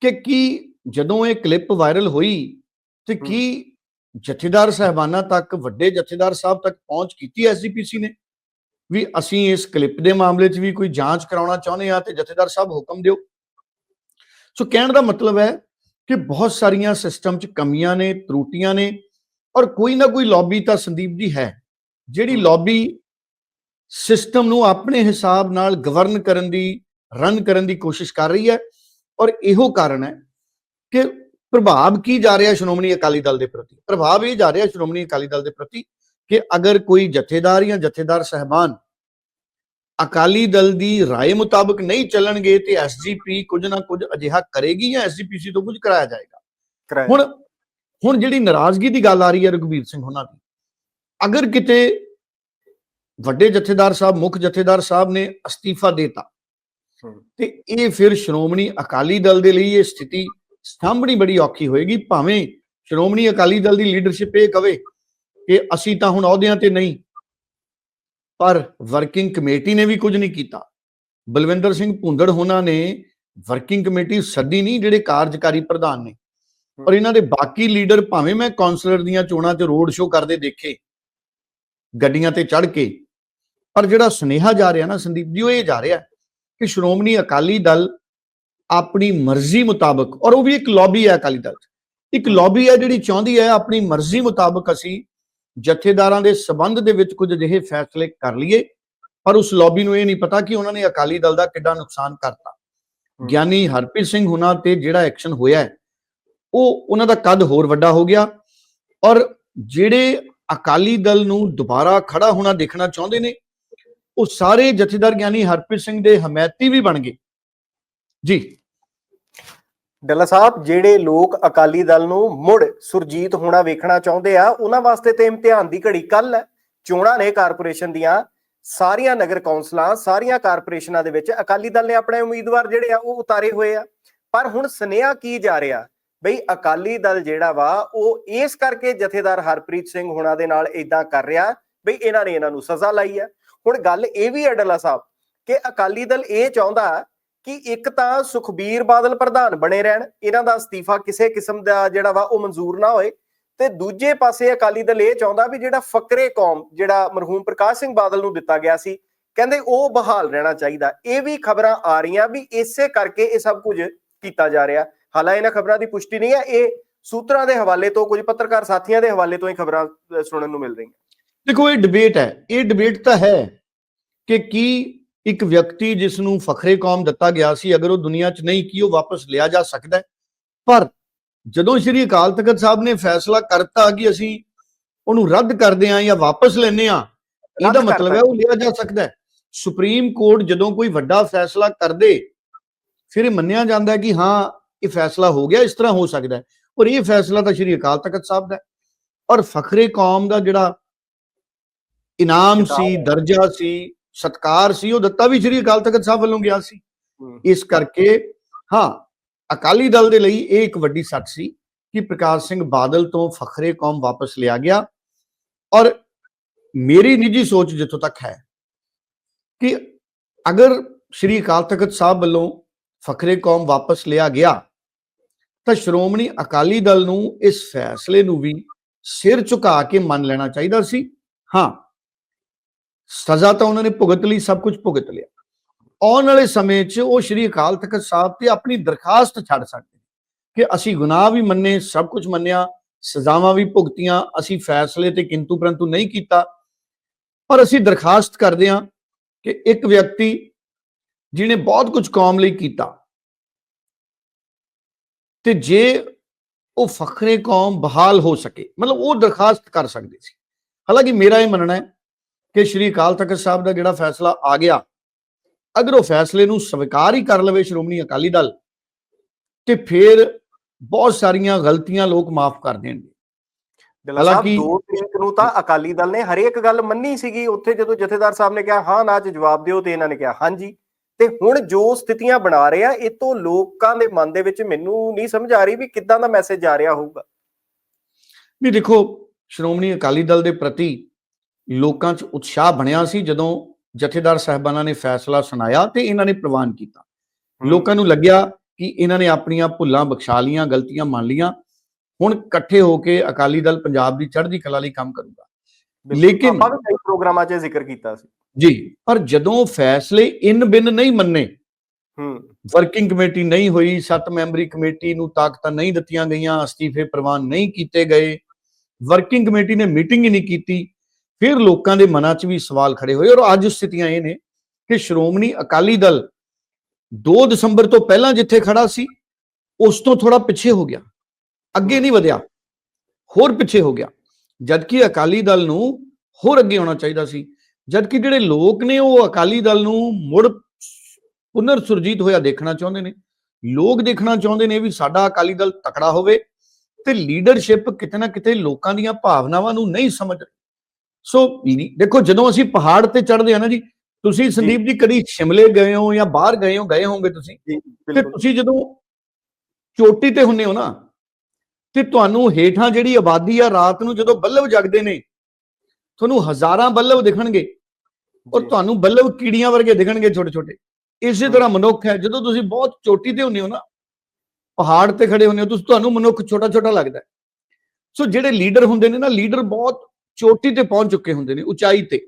ਕਿ ਕੀ ਜਦੋਂ ਇਹ ਕਲਿੱਪ ਵਾਇਰਲ ਹੋਈ ਤੇ ਕੀ ਜਥੇਦਾਰ ਸਾਹਿਬਾਨਾਂ ਤੱਕ ਵੱਡੇ ਜਥੇਦਾਰ ਸਾਹਿਬ ਤੱਕ ਪਹੁੰਚ ਕੀਤੀ ਐਸਜੀਪੀਸੀ ਨੇ? ਵੀ ਅਸੀਂ ਇਸ ਕਲਿੱਪ ਦੇ ਮਾਮਲੇ 'ਚ ਵੀ ਕੋਈ ਜਾਂਚ ਕਰਾਉਣਾ ਚਾਹੁੰਦੇ ਆ ਤੇ ਜਥੇਦਾਰ ਸਾਹਿਬ ਹੁਕਮ ਦਿਓ। ਸੋ ਕਹਿਣ ਦਾ ਮਤਲਬ ਹੈ ਕਿ ਬਹੁਤ ਸਾਰੀਆਂ ਸਿਸਟਮ 'ਚ ਕਮੀਆਂ ਨੇ ਤਰੁੱਟੀਆਂ ਨੇ ਔਰ ਕੋਈ ਨਾ ਕੋਈ ਲੌਬੀ ਤਾਂ ਸੰਦੀਪ ਜੀ ਹੈ। ਜਿਹੜੀ ਲੌਬੀ ਸਿਸਟਮ ਨੂੰ ਆਪਣੇ ਹਿਸਾਬ ਨਾਲ ਗਵਰਨ ਕਰਨ ਦੀ ਰਨ ਕਰਨ ਦੀ ਕੋਸ਼ਿਸ਼ ਕਰ ਰਹੀ ਹੈ ਔਰ ਇਹੋ ਕਾਰਨ ਹੈ ਕਿ ਪ੍ਰਭਾਵ ਕੀ ਜਾ ਰਿਹਾ ਸ਼੍ਰੋਮਣੀ ਅਕਾਲੀ ਦਲ ਦੇ ਪ੍ਰਤੀ? ਪ੍ਰਭਾਵ ਇਹ ਜਾ ਰਿਹਾ ਸ਼੍ਰੋਮਣੀ ਅਕਾਲੀ ਦਲ ਦੇ ਪ੍ਰਤੀ ਕਿ ਅਗਰ ਕੋਈ ਜਥੇਦਾਰ ਜਾਂ ਜਥੇਦਾਰ ਸਹਿਬਾਨ ਅਕਾਲੀ ਦਲ ਦੀ رائے ਮੁਤਾਬਕ ਨਹੀਂ ਚੱਲਣਗੇ ਤੇ ਐਸਜੀਪੀ ਕੁਝ ਨਾ ਕੁਝ ਅਜਿਹਾ ਕਰੇਗੀ ਜਾਂ ਐਸਜੀਪੀਸੀ ਤੋਂ ਕੁਝ ਕਰਾਇਆ ਜਾਏਗਾ ਕਰਾਏ ਹੁਣ ਹੁਣ ਜਿਹੜੀ ਨਾਰਾਜ਼ਗੀ ਦੀ ਗੱਲ ਆ ਰਹੀ ਹੈ ਰਘੁਬੀਰ ਸਿੰਘ ਉਹਨਾਂ ਦੀ ਅਗਰ ਕਿਤੇ ਵੱਡੇ ਜਥੇਦਾਰ ਸਾਹਿਬ ਮੁੱਖ ਜਥੇਦਾਰ ਸਾਹਿਬ ਨੇ ਅਸਤੀਫਾ ਦੇਤਾ ਹਮ। ਤੇ ਇਹ ਫਿਰ ਸ਼੍ਰੋਮਣੀ ਅਕਾਲੀ ਦਲ ਦੇ ਲਈ ਇਹ ਸਥਿਤੀ ਸਾਂਭਣੀ ਬੜੀ ਔਖੀ ਹੋਏਗੀ ਭਾਵੇਂ ਸ਼੍ਰੋਮਣੀ ਅਕਾਲੀ ਦਲ ਦੀ ਲੀਡਰਸ਼ਿਪ ਇਹ ਕਵੇ ਕਿ ਅਸੀਂ ਤਾਂ ਹੁਣ ਅਹੁਦਿਆਂ ਤੇ ਨਹੀਂ ਪਰ ਵਰਕਿੰਗ ਕਮੇਟੀ ਨੇ ਵੀ ਕੁਝ ਨਹੀਂ ਕੀਤਾ। ਬਲਵਿੰਦਰ ਸਿੰਘ ਭੁੰਦੜ ਹੋਣਾ ਨੇ ਵਰਕਿੰਗ ਕਮੇਟੀ ਸੱਦੀ ਨਹੀਂ ਜਿਹੜੇ ਕਾਰਜਕਾਰੀ ਪ੍ਰਧਾਨ ਨੇ। ਪਰ ਇਹਨਾਂ ਦੇ ਬਾਕੀ ਲੀਡਰ ਭਾਵੇਂ ਮੈਂ ਕਾਉਂਸਲਰ ਦੀਆਂ ਚੋਣਾਂ 'ਚ ਰੋਡ ਸ਼ੋਅ ਕਰਦੇ ਦੇਖੇ ਗੱਡੀਆਂ ਤੇ ਚੜ੍ਹ ਕੇ ਪਰ ਜਿਹੜਾ ਸੁਨੇਹਾ ਜਾ ਰਿਹਾ ਨਾ ਸੰਦੀਪ ਜੀ ਉਹ ਇਹ ਜਾ ਰਿਹਾ ਕਿ ਸ਼੍ਰੋਮਣੀ ਅਕਾਲੀ ਦਲ ਆਪਣੀ ਮਰਜ਼ੀ ਮੁਤਾਬਕ ਔਰ ਉਹ ਵੀ ਇੱਕ ਲੌਬੀ ਹੈ ਅਕਾਲੀ ਦਲ ਇੱਕ ਲੌਬੀ ਹੈ ਜਿਹੜੀ ਚਾਹੁੰਦੀ ਹੈ ਆਪਣੀ ਮਰਜ਼ੀ ਮੁਤਾਬਕ ਅਸੀਂ ਜਥੇਦਾਰਾਂ ਦੇ ਸਬੰਧ ਦੇ ਵਿੱਚ ਕੁਝ ਅਜਿਹੇ ਫੈਸਲੇ ਕਰ ਲਈਏ ਪਰ ਉਸ ਲੌਬੀ ਨੂੰ ਇਹ ਨਹੀਂ ਪਤਾ ਕਿ ਉਹਨਾਂ ਨੇ ਅਕਾਲੀ ਦਲ ਦਾ ਕਿੱਡਾ ਨੁਕਸਾਨ ਕਰਤਾ। ਗਿਆਨੀ ਹਰਪ੍ਰੀਤ ਸਿੰਘ ਹੁਣਾਂ ਤੇ ਜਿਹੜਾ ਐਕਸ਼ਨ ਹੋਇਆ ਹੈ ਉਹ ਉਹਨਾਂ ਦਾ ਕੱਦ ਹੋਰ ਵੱਡਾ ਹੋ ਗਿਆ ਔਰ ਜਿਹੜੇ ਅਕਾਲੀ ਦਲ ਨੂੰ ਦੁਬਾਰਾ ਖੜਾ ਹੋਣਾ ਦੇਖਣਾ ਚਾਹੁੰਦੇ ਨੇ ਉਹ ਸਾਰੇ ਜਥੇਦਾਰ ਗਿਆਨੀ ਹਰਪ੍ਰੀਤ ਸਿੰਘ ਦੇ ਹਮਾਇਤੀ ਵੀ ਬਣ ਗਏ। ਜੀ। ਡੱਲਾ ਸਾਹਿਬ, ਜਿਹੜੇ ਲੋਕ ਅਕਾਲੀ ਦਲ ਨੂੰ ਮੁੜ ਸੁਰਜੀਤ ਹੋਣਾ ਵੇਖਣਾ ਚਾਹੁੰਦੇ ਆ, ਉਹਨਾਂ ਵਾਸਤੇ ਤੇ ਇਮਤਿਹਾਨ ਦੀ ਘੜੀ ਕੱਲ ਹੈ। ਚੋਣਾਂ ਨੇ ਕਾਰਪੋਰੇਸ਼ਨ ਦੀਆਂ ਸਾਰੀਆਂ ਨਗਰ ਕੌਂਸਲਾਂ, ਸਾਰੀਆਂ ਕਾਰਪੋਰੇਸ਼ਨਾਂ ਦੇ ਵਿੱਚ ਅਕਾਲੀ ਦਲ ਨੇ ਆਪਣੇ ਉਮੀਦਵਾਰ ਜਿਹੜੇ ਆ, ਉਹ ਉਤਾਰੇ ਹੋਏ ਆ। ਪਰ ਹੁਣ ਸੁਨੇਹਾ ਕੀ ਜਾ ਰਿਹਾ? ਬਈ ਅਕਾਲੀ ਦਲ ਜਿਹੜਾ ਵਾ, ਉਹ ਇਸ ਕਰਕੇ ਜਥੇਦਾਰ ਹਰਪ੍ਰੀਤ ਸਿੰਘ ਹੁਣਾਂ ਦੇ ਨਾਲ ਇਦਾਂ ਕਰ ਰਿਹਾ ਬਈ ਇਹਨਾਂ ਨੇ ਇਹਨਾਂ ਨੂੰ ਸਜ਼ਾ ਲਾਈ ਹੈ ਹੁਣ ਗੱਲ ਇਹ ਵੀ ਹੈ ਡੱਲਾ ਸਾਹਿਬ, ਕਿ ਅਕਾਲੀ ਦਲ ਇਹ ਚਾਹੁੰਦਾ ਕਿ ਇੱਕ ਤਾਂ ਸੁਖਬੀਰ ਬਾਦਲ ਪ੍ਰਧਾਨ ਬਣੇ ਰਹਿਣ, ਇਹਨਾਂ ਦਾ ਅਸਤੀਫਾ ਕਿਸੇ ਕਿਸਮ ਦਾ ਜਿਹੜਾ ਵਾ ਉਹ ਮਨਜ਼ੂਰ ਨਾ ਹੋਏ। ਤੇ ਦੂਜੇ ਪਾਸੇ ਅਕਾਲੀ ਦਲ ਇਹ ਚਾਹੁੰਦਾ ਵੀ ਜਿਹੜਾ ਫਕਰੇ ਕੌਮ, ਜਿਹੜਾ ਮਰਹੂਮ ਪ੍ਰਕਾਸ਼ ਸਿੰਘ ਬਾਦਲ ਨੂੰ ਦਿੱਤਾ ਗਿਆ ਸੀ, ਕਹਿੰਦੇ ਉਹ ਬਹਾਲ ਰਹਿਣਾ ਚਾਹੀਦਾ। ਇਹ ਵੀ ਖਬਰਾਂ ਆ ਰਹੀਆਂ ਵੀ ਇਸੇ ਕਰਕੇ ਇਹ ਸਭ ਕੁਝ ਕੀਤਾ ਜਾ ਰਿਹਾ। ਹਾਲਾਂਕਿ ਇਹਨਾਂ ਖਬਰਾਂ ਦੀ ਪੁਸ਼ਟੀ ਨਹੀਂ ਹੈ, ਇਹ ਸੂਤਰਾਂ ਦੇ ਹਵਾਲੇ ਤੋਂ, ਕੁਝ ਪੱਤਰਕਾਰ ਸਾਥੀਆਂ ਦੇ ਹਵਾਲੇ ਤੋਂ ਹੀ ਖਬਰਾਂ ਸੁਣਨ ਨੂੰ ਮਿਲ ਰਹੀਆਂ। ਦੇਖੋ, ਇਹ ਡਿਬੇਟ ਹੈ। ਇਹ ਡਿਬੇਟ ਤਾਂ ਹੈ ਕਿ ਕੀ ਇੱਕ ਵਿਅਕਤੀ ਜਿਸ ਨੂੰ ਫਖਰੇ ਕੌਮ ਦਿੱਤਾ ਗਿਆ ਸੀ ਅਗਰ ਉਹ ਦੁਨੀਆ 'ਚ ਨਹੀਂ ਕੀ ਉਹ ਵਾਪਸ ਲਿਆ ਜਾ ਸਕਦਾ ਪਰ ਜਦੋਂ ਸ਼੍ਰੀ ਅਕਾਲ ਤਖਤ ਸਾਹਿਬ ਨੇ ਫੈਸਲਾ ਕਰਤਾ ਕਿ ਅਸੀਂ ਉਹਨੂੰ ਰੱਦ ਕਰਦੇ ਹਾਂ ਜਾਂ ਵਾਪਸ ਲੈਨੇ ਆ ਇਹਦਾ ਮਤਲਬ ਹੈ। ਉਹ ਲਿਆ ਜਾ ਸਕਦਾ ਸੁਪਰੀਮ ਕੋਰਟ ਜਦੋਂ ਕੋਈ ਵੱਡਾ ਫੈਸਲਾ ਕਰਦੇ ਫਿਰ ਇਹ ਮੰਨਿਆ ਜਾਂਦਾ ਹੈ ਕਿ ਹਾਂ ਇਹ ਫੈਸਲਾ ਹੋ ਗਿਆ ਇਸ ਤਰ੍ਹਾਂ ਹੋ ਸਕਦਾ ਔਰ ਇਹ ਫੈਸਲਾ ਤਾਂ ਸ਼੍ਰੀ ਅਕਾਲ ਤਖਤ ਸਾਹਿਬ ਦਾ ਔਰ ਫਖਰੇ ਕੌਮ ਦਾ ਜਿਹੜਾ ਇਨਾਮ ਸੀ। ਦਰਜਾ ਸੀ ਸਤਕਾਰ ਸੀ ਉਹ ਦਿੱਤਾ ਵੀ ਸ਼੍ਰੀ ਅਕਾਲ ਤਖਤ ਸਾਹਿਬ ਵੱਲੋਂ ਗਿਆ ਸੀ। ਇਸ ਕਰਕੇ ਹਾਂ ਅਕਾਲੀ ਦਲ ਦੇ ਲਈ ਇਹ ਇੱਕ ਵੱਡੀ ਸੱਟ ਸੀ ਕਿ ਪ੍ਰਕਾਸ਼ ਸਿੰਘ ਬਾਦਲ ਤੋਂ ਫਖਰੇ ਕੌਮ ਵਾਪਸ ਲਿਆ ਗਿਆ ਔਰ ਮੇਰੀ ਨਿੱਜੀ ਸੋਚ ਜਿੱਥੋਂ ਤੱਕ ਹੈ ਕਿ ਅਗਰ ਸ਼੍ਰੀ ਅਕਾਲ ਤਖਤ ਸਾਹਿਬ ਵੱਲੋਂ ਫਖਰੇ ਕੌਮ ਵਾਪਸ ਲਿਆ ਗਿਆ ਤਾਂ ਸ਼੍ਰੋਮਣੀ ਅਕਾਲੀ ਦਲ ਨੂੰ ਇਸ ਫੈਸਲੇ ਨੂੰ ਵੀ ਸਿਰ ਝੁਕਾ ਕੇ ਮੰਨ ਲੈਣਾ ਚਾਹੀਦਾ ਸੀ। ਹਾਂ ਸਜ਼ਾ ਤਾਂ ਉਹਨਾਂ ਨੇ ਭੁਗਤ ਲਈ, ਸਭ ਕੁਝ ਭੁਗਤ ਲਿਆ। ਆਉਣ ਵਾਲੇ ਸਮੇਂ 'ਚ ਉਹ ਸ਼੍ਰੀ ਅਕਾਲ ਤਖਤ ਸਾਹਿਬ ਤੇ ਆਪਣੀ ਦਰਖਾਸਤ ਛੱਡ ਸਕਦੇ ਕਿ ਅਸੀਂ ਗੁਨਾਹ ਵੀ ਮੰਨੇ, ਸਭ ਕੁਝ ਮੰਨਿਆ, ਸਜ਼ਾਵਾਂ ਵੀ ਭੁਗਤੀਆਂ, ਅਸੀਂ ਫੈਸਲੇ ਤੇ ਕਿੰਤੂ ਪਰੰਤੂ ਨਹੀਂ ਕੀਤਾ। ਪਰ ਅਸੀਂ ਦਰਖਾਸਤ ਕਰਦੇ ਹਾਂ ਕਿ ਇੱਕ ਵਿਅਕਤੀ ਜਿਹਨੇ ਬਹੁਤ ਕੁਝ ਕੌਮ ਲਈ ਕੀਤਾ ਤੇ ਜੇ ਉਹ ਫਖਰੇ ਕੌਮ ਬਹਾਲ ਹੋ ਸਕੇ, ਮਤਲਬ ਉਹ ਦਰਖਾਸਤ ਕਰ ਸਕਦੇ ਸੀ। ਹਾਲਾਂਕਿ ਮੇਰਾ ਇਹ ਮੰਨਣਾ ਹੈ ਕਿ ਸ਼੍ਰੀ ਅਕਾਲ ਤਖਤ ਸਾਹਿਬ ਦਾ ਜਿਹੜਾ ਫੈਸਲਾ ਆ ਗਿਆ ਅਗਰ ਉਹ ਫੈਸਲੇ ਨੂੰ ਸਵੀਕਾਰ ਹੀ ਕਰ ਲਵੇ ਸ਼੍ਰੋਮਣੀ ਅਕਾਲੀ ਦਲ ਤੇ ਫਿਰ ਬਹੁਤ ਸਾਰੀਆਂ ਗਲਤੀਆਂ ਲੋਕ ਮਾਫ ਕਰ ਦੇਣਗੇ। ਹਾਲਾਂਕਿ- 2 ਤਰੀਕ ਨੂੰ ਤਾਂ ਅਕਾਲੀ ਦਲ ਨੇ ਹਰੇਕ ਗੱਲ ਮੰਨੀ ਸੀਗੀ ਉੱਥੇ ਜਦੋਂ ਜਥੇਦਾਰ ਸਾਹਿਬ ਨੇ ਕਿਹਾ ਹਾਂ ਨਾ ਅੱਜ ਜਵਾਬ ਦਿਓ ਤੇ ਇਹਨਾਂ ਨੇ ਕਿਹਾ ਹਾਂਜੀ। ਤੇ ਹੁਣ ਜੋ ਸਥਿਤੀਆਂ ਬਣਾ ਰਹੇ ਆ ਇਹ ਤੋਂ ਲੋਕਾਂ ਦੇ ਮਨ ਦੇ ਵਿੱਚ ਮੈਨੂੰ ਨਹੀਂ ਸਮਝ ਆ ਰਹੀ ਵੀ ਕਿੱਦਾਂ ਦਾ ਮੈਸੇਜ ਜਾ ਰਿਹਾ ਹੋਊਗਾ। ਵੀ ਦੇਖੋ ਸ਼੍ਰੋਮਣੀ ਅਕਾਲੀ ਦਲ ਦੇ ਪ੍ਰਤੀ ਲੋਕਾਂ 'ਚ ਉਤਸ਼ਾਹ ਬਣਿਆ ਸੀ ਜਦੋਂ ਜਥੇਦਾਰ ਸਾਹਿਬਾਨਾਂ ਨੇ ਫੈਸਲਾ ਸੁਣਾਇਆ ਤੇ ਇਹਨਾਂ ਨੇ ਪ੍ਰਵਾਨ ਕੀਤਾ। ਲੋਕਾਂ ਨੂੰ ਲੱਗਿਆ ਕਿ ਇਹਨਾਂ ਨੇ ਆਪਣੀਆਂ ਭੁੱਲਾਂ ਬਖਸ਼ਾ ਲੀਆਂ ਗਲਤੀਆਂ ਮੰਨ ਲੀਆਂ ਹੁਣ ਇਕੱਠੇ ਹੋ ਕੇ ਅਕਾਲੀ ਦਲ ਪੰਜਾਬ ਦੀ ਚੜ੍ਹਦੀ ਕਲਾ ਲਈ ਕੰਮ ਕਰੂਗਾ। ਲੇਕਿਨ- ਆਪਾਂ ਵੀ ਕਈ ਪ੍ਰੋਗਰਾਮਾਂ 'ਚ ਜ਼ਿਕਰ ਕੀਤਾ ਸੀ। ਜੀ ਪਰ ਜਦੋਂ ਫੈਸਲੇ ਇਨ ਬਿਨ ਨਹੀਂ ਮੰਨੇ ਹੂੰ। ਵਰਕਿੰਗ ਕਮੇਟੀ ਨਹੀਂ ਹੋਈ ਸੱਤ ਮੈਂਬਰੀ ਕਮੇਟੀ ਨੂੰ ਤਾਕਤਾਂ ਨਹੀਂ ਦਿੱਤੀਆਂ ਗਈਆਂ ਅਸਤੀਫੇ ਪ੍ਰਵਾਨ ਨਹੀਂ ਕੀਤੇ ਗਏ ਵਰਕਿੰਗ ਕਮੇਟੀ ਨੇ ਮੀਟਿੰਗ ਹੀ ਨਹੀਂ ਕੀਤੀ ਫਿਰ ਲੋਕਾਂ ਦੇ ਮਨਾਂ 'ਚ ਵੀ ਸਵਾਲ ਖੜੇ ਹੋਏ ਔਰ ਅੱਜ ਸਥਿਤੀਆਂ ਇਹ ਨੇ ਕਿ ਸ਼੍ਰੋਮਣੀ ਅਕਾਲੀ ਦਲ 2 ਦਸੰਬਰ ਤੋਂ ਪਹਿਲਾਂ ਜਿੱਥੇ ਖੜਾ ਸੀ, ਉਸ ਤੋਂ ਥੋੜਾ ਪਿੱਛੇ ਹੋ ਗਿਆ, ਅੱਗੇ ਨਹੀਂ ਵਧਿਆ, ਹੋਰ ਪਿੱਛੇ ਹੋ ਗਿਆ। ਜਦਕਿ ਅਕਾਲੀ ਦਲ ਨੂੰ ਹੋਰ ਅੱਗੇ ਆਉਣਾ ਚਾਹੀਦਾ ਸੀ, ਜਦਕਿ ਜਿਹੜੇ ਲੋਕ ਨੇ ਉਹ ਅਕਾਲੀ ਦਲ ਨੂੰ ਮੁੜ ਪੁਨਰ ਸੁਰਜੀਤ ਹੋਇਆ ਦੇਖਣਾ ਚਾਹੁੰਦੇ ਨੇ, ਲੋਕ ਦੇਖਣਾ ਚਾਹੁੰਦੇ ਨੇ ਵੀ ਸਾਡਾ ਅਕਾਲੀ ਦਲ ਤਕੜਾ ਹੋਵੇ ਤੇ ਲੀਡਰਸ਼ਿਪ ਕਿਤੇ ਨਾ ਕਿਤੇ ਲੋਕਾਂ ਦੀਆਂ ਭਾਵਨਾਵਾਂ ਨੂੰ ਨਹੀਂ ਸਮਝ ਰਹੀ ਸੋ ਦੇਖੋ ਜਦੋਂ ਅਸੀਂ ਪਹਾੜ ਤੇ ਚੜ੍ਹਦੇ ਆ ਨਾ ਜੀ ਤੁਸੀਂ ਸੰਦੀਪ ਜੀ ਕਦੀ ਸ਼ਿਮਲੇ ਗਏ ਹੋ ਜਾਂ ਬਾਹਰ ਗਏ ਹੋ ਗਏ ਹੋਵੋਗੇ ਤੁਸੀਂ? ਤੇ ਤੁਸੀਂ ਜਦੋਂ ਚੋਟੀ ਤੇ ਹੁੰਨੇ ਹੋ ਨਾ ਤੇ ਤੁਹਾਨੂੰ ਹੇਠਾਂ ਜਿਹੜੀ ਆਬਾਦੀ ਆ ਰਾਤ ਨੂੰ ਜਦੋਂ ਬੱਲਬ ਜਗਦੇ ਨੇ ਤੁਹਾਨੂੰ ਹਜ਼ਾਰਾਂ ਬੱਲਬ ਦਿਖਣਗੇ ਔਰ। ਤੁਹਾਨੂੰ ਬੱਲਬ ਕੀੜੀਆਂ ਵਰਗੇ ਦਿਖਣਗੇ ਛੋਟੇ ਛੋਟੇ ਇਸੇ ਤਰ੍ਹਾਂ ਮਨੁੱਖ ਹੈ ਜਦੋਂ ਤੁਸੀਂ ਬਹੁਤ ਚੋਟੀ ਤੇ ਹੁੰਨੇ ਹੋ ਨਾ ਪਹਾੜ ਤੇ ਖੜੇ ਹੁੰਨੇ ਹੋ ਤੁਸੀਂ ਤੁਹਾਨੂੰ ਮਨੁੱਖ ਛੋਟਾ ਛੋਟਾ ਲੱਗਦਾ। ਸੋ ਜਿਹੜੇ ਲੀਡਰ ਹੁੰਦੇ ਨੇ ਨਾ ਲੀਡਰ ਬਹੁਤ ਚੋਟੀ ਤੇ ਪਹੁੰਚ ਚੁੱਕੇ ਹੁੰਦੇ ਨੇ ਉਚਾਈ ਤੇ।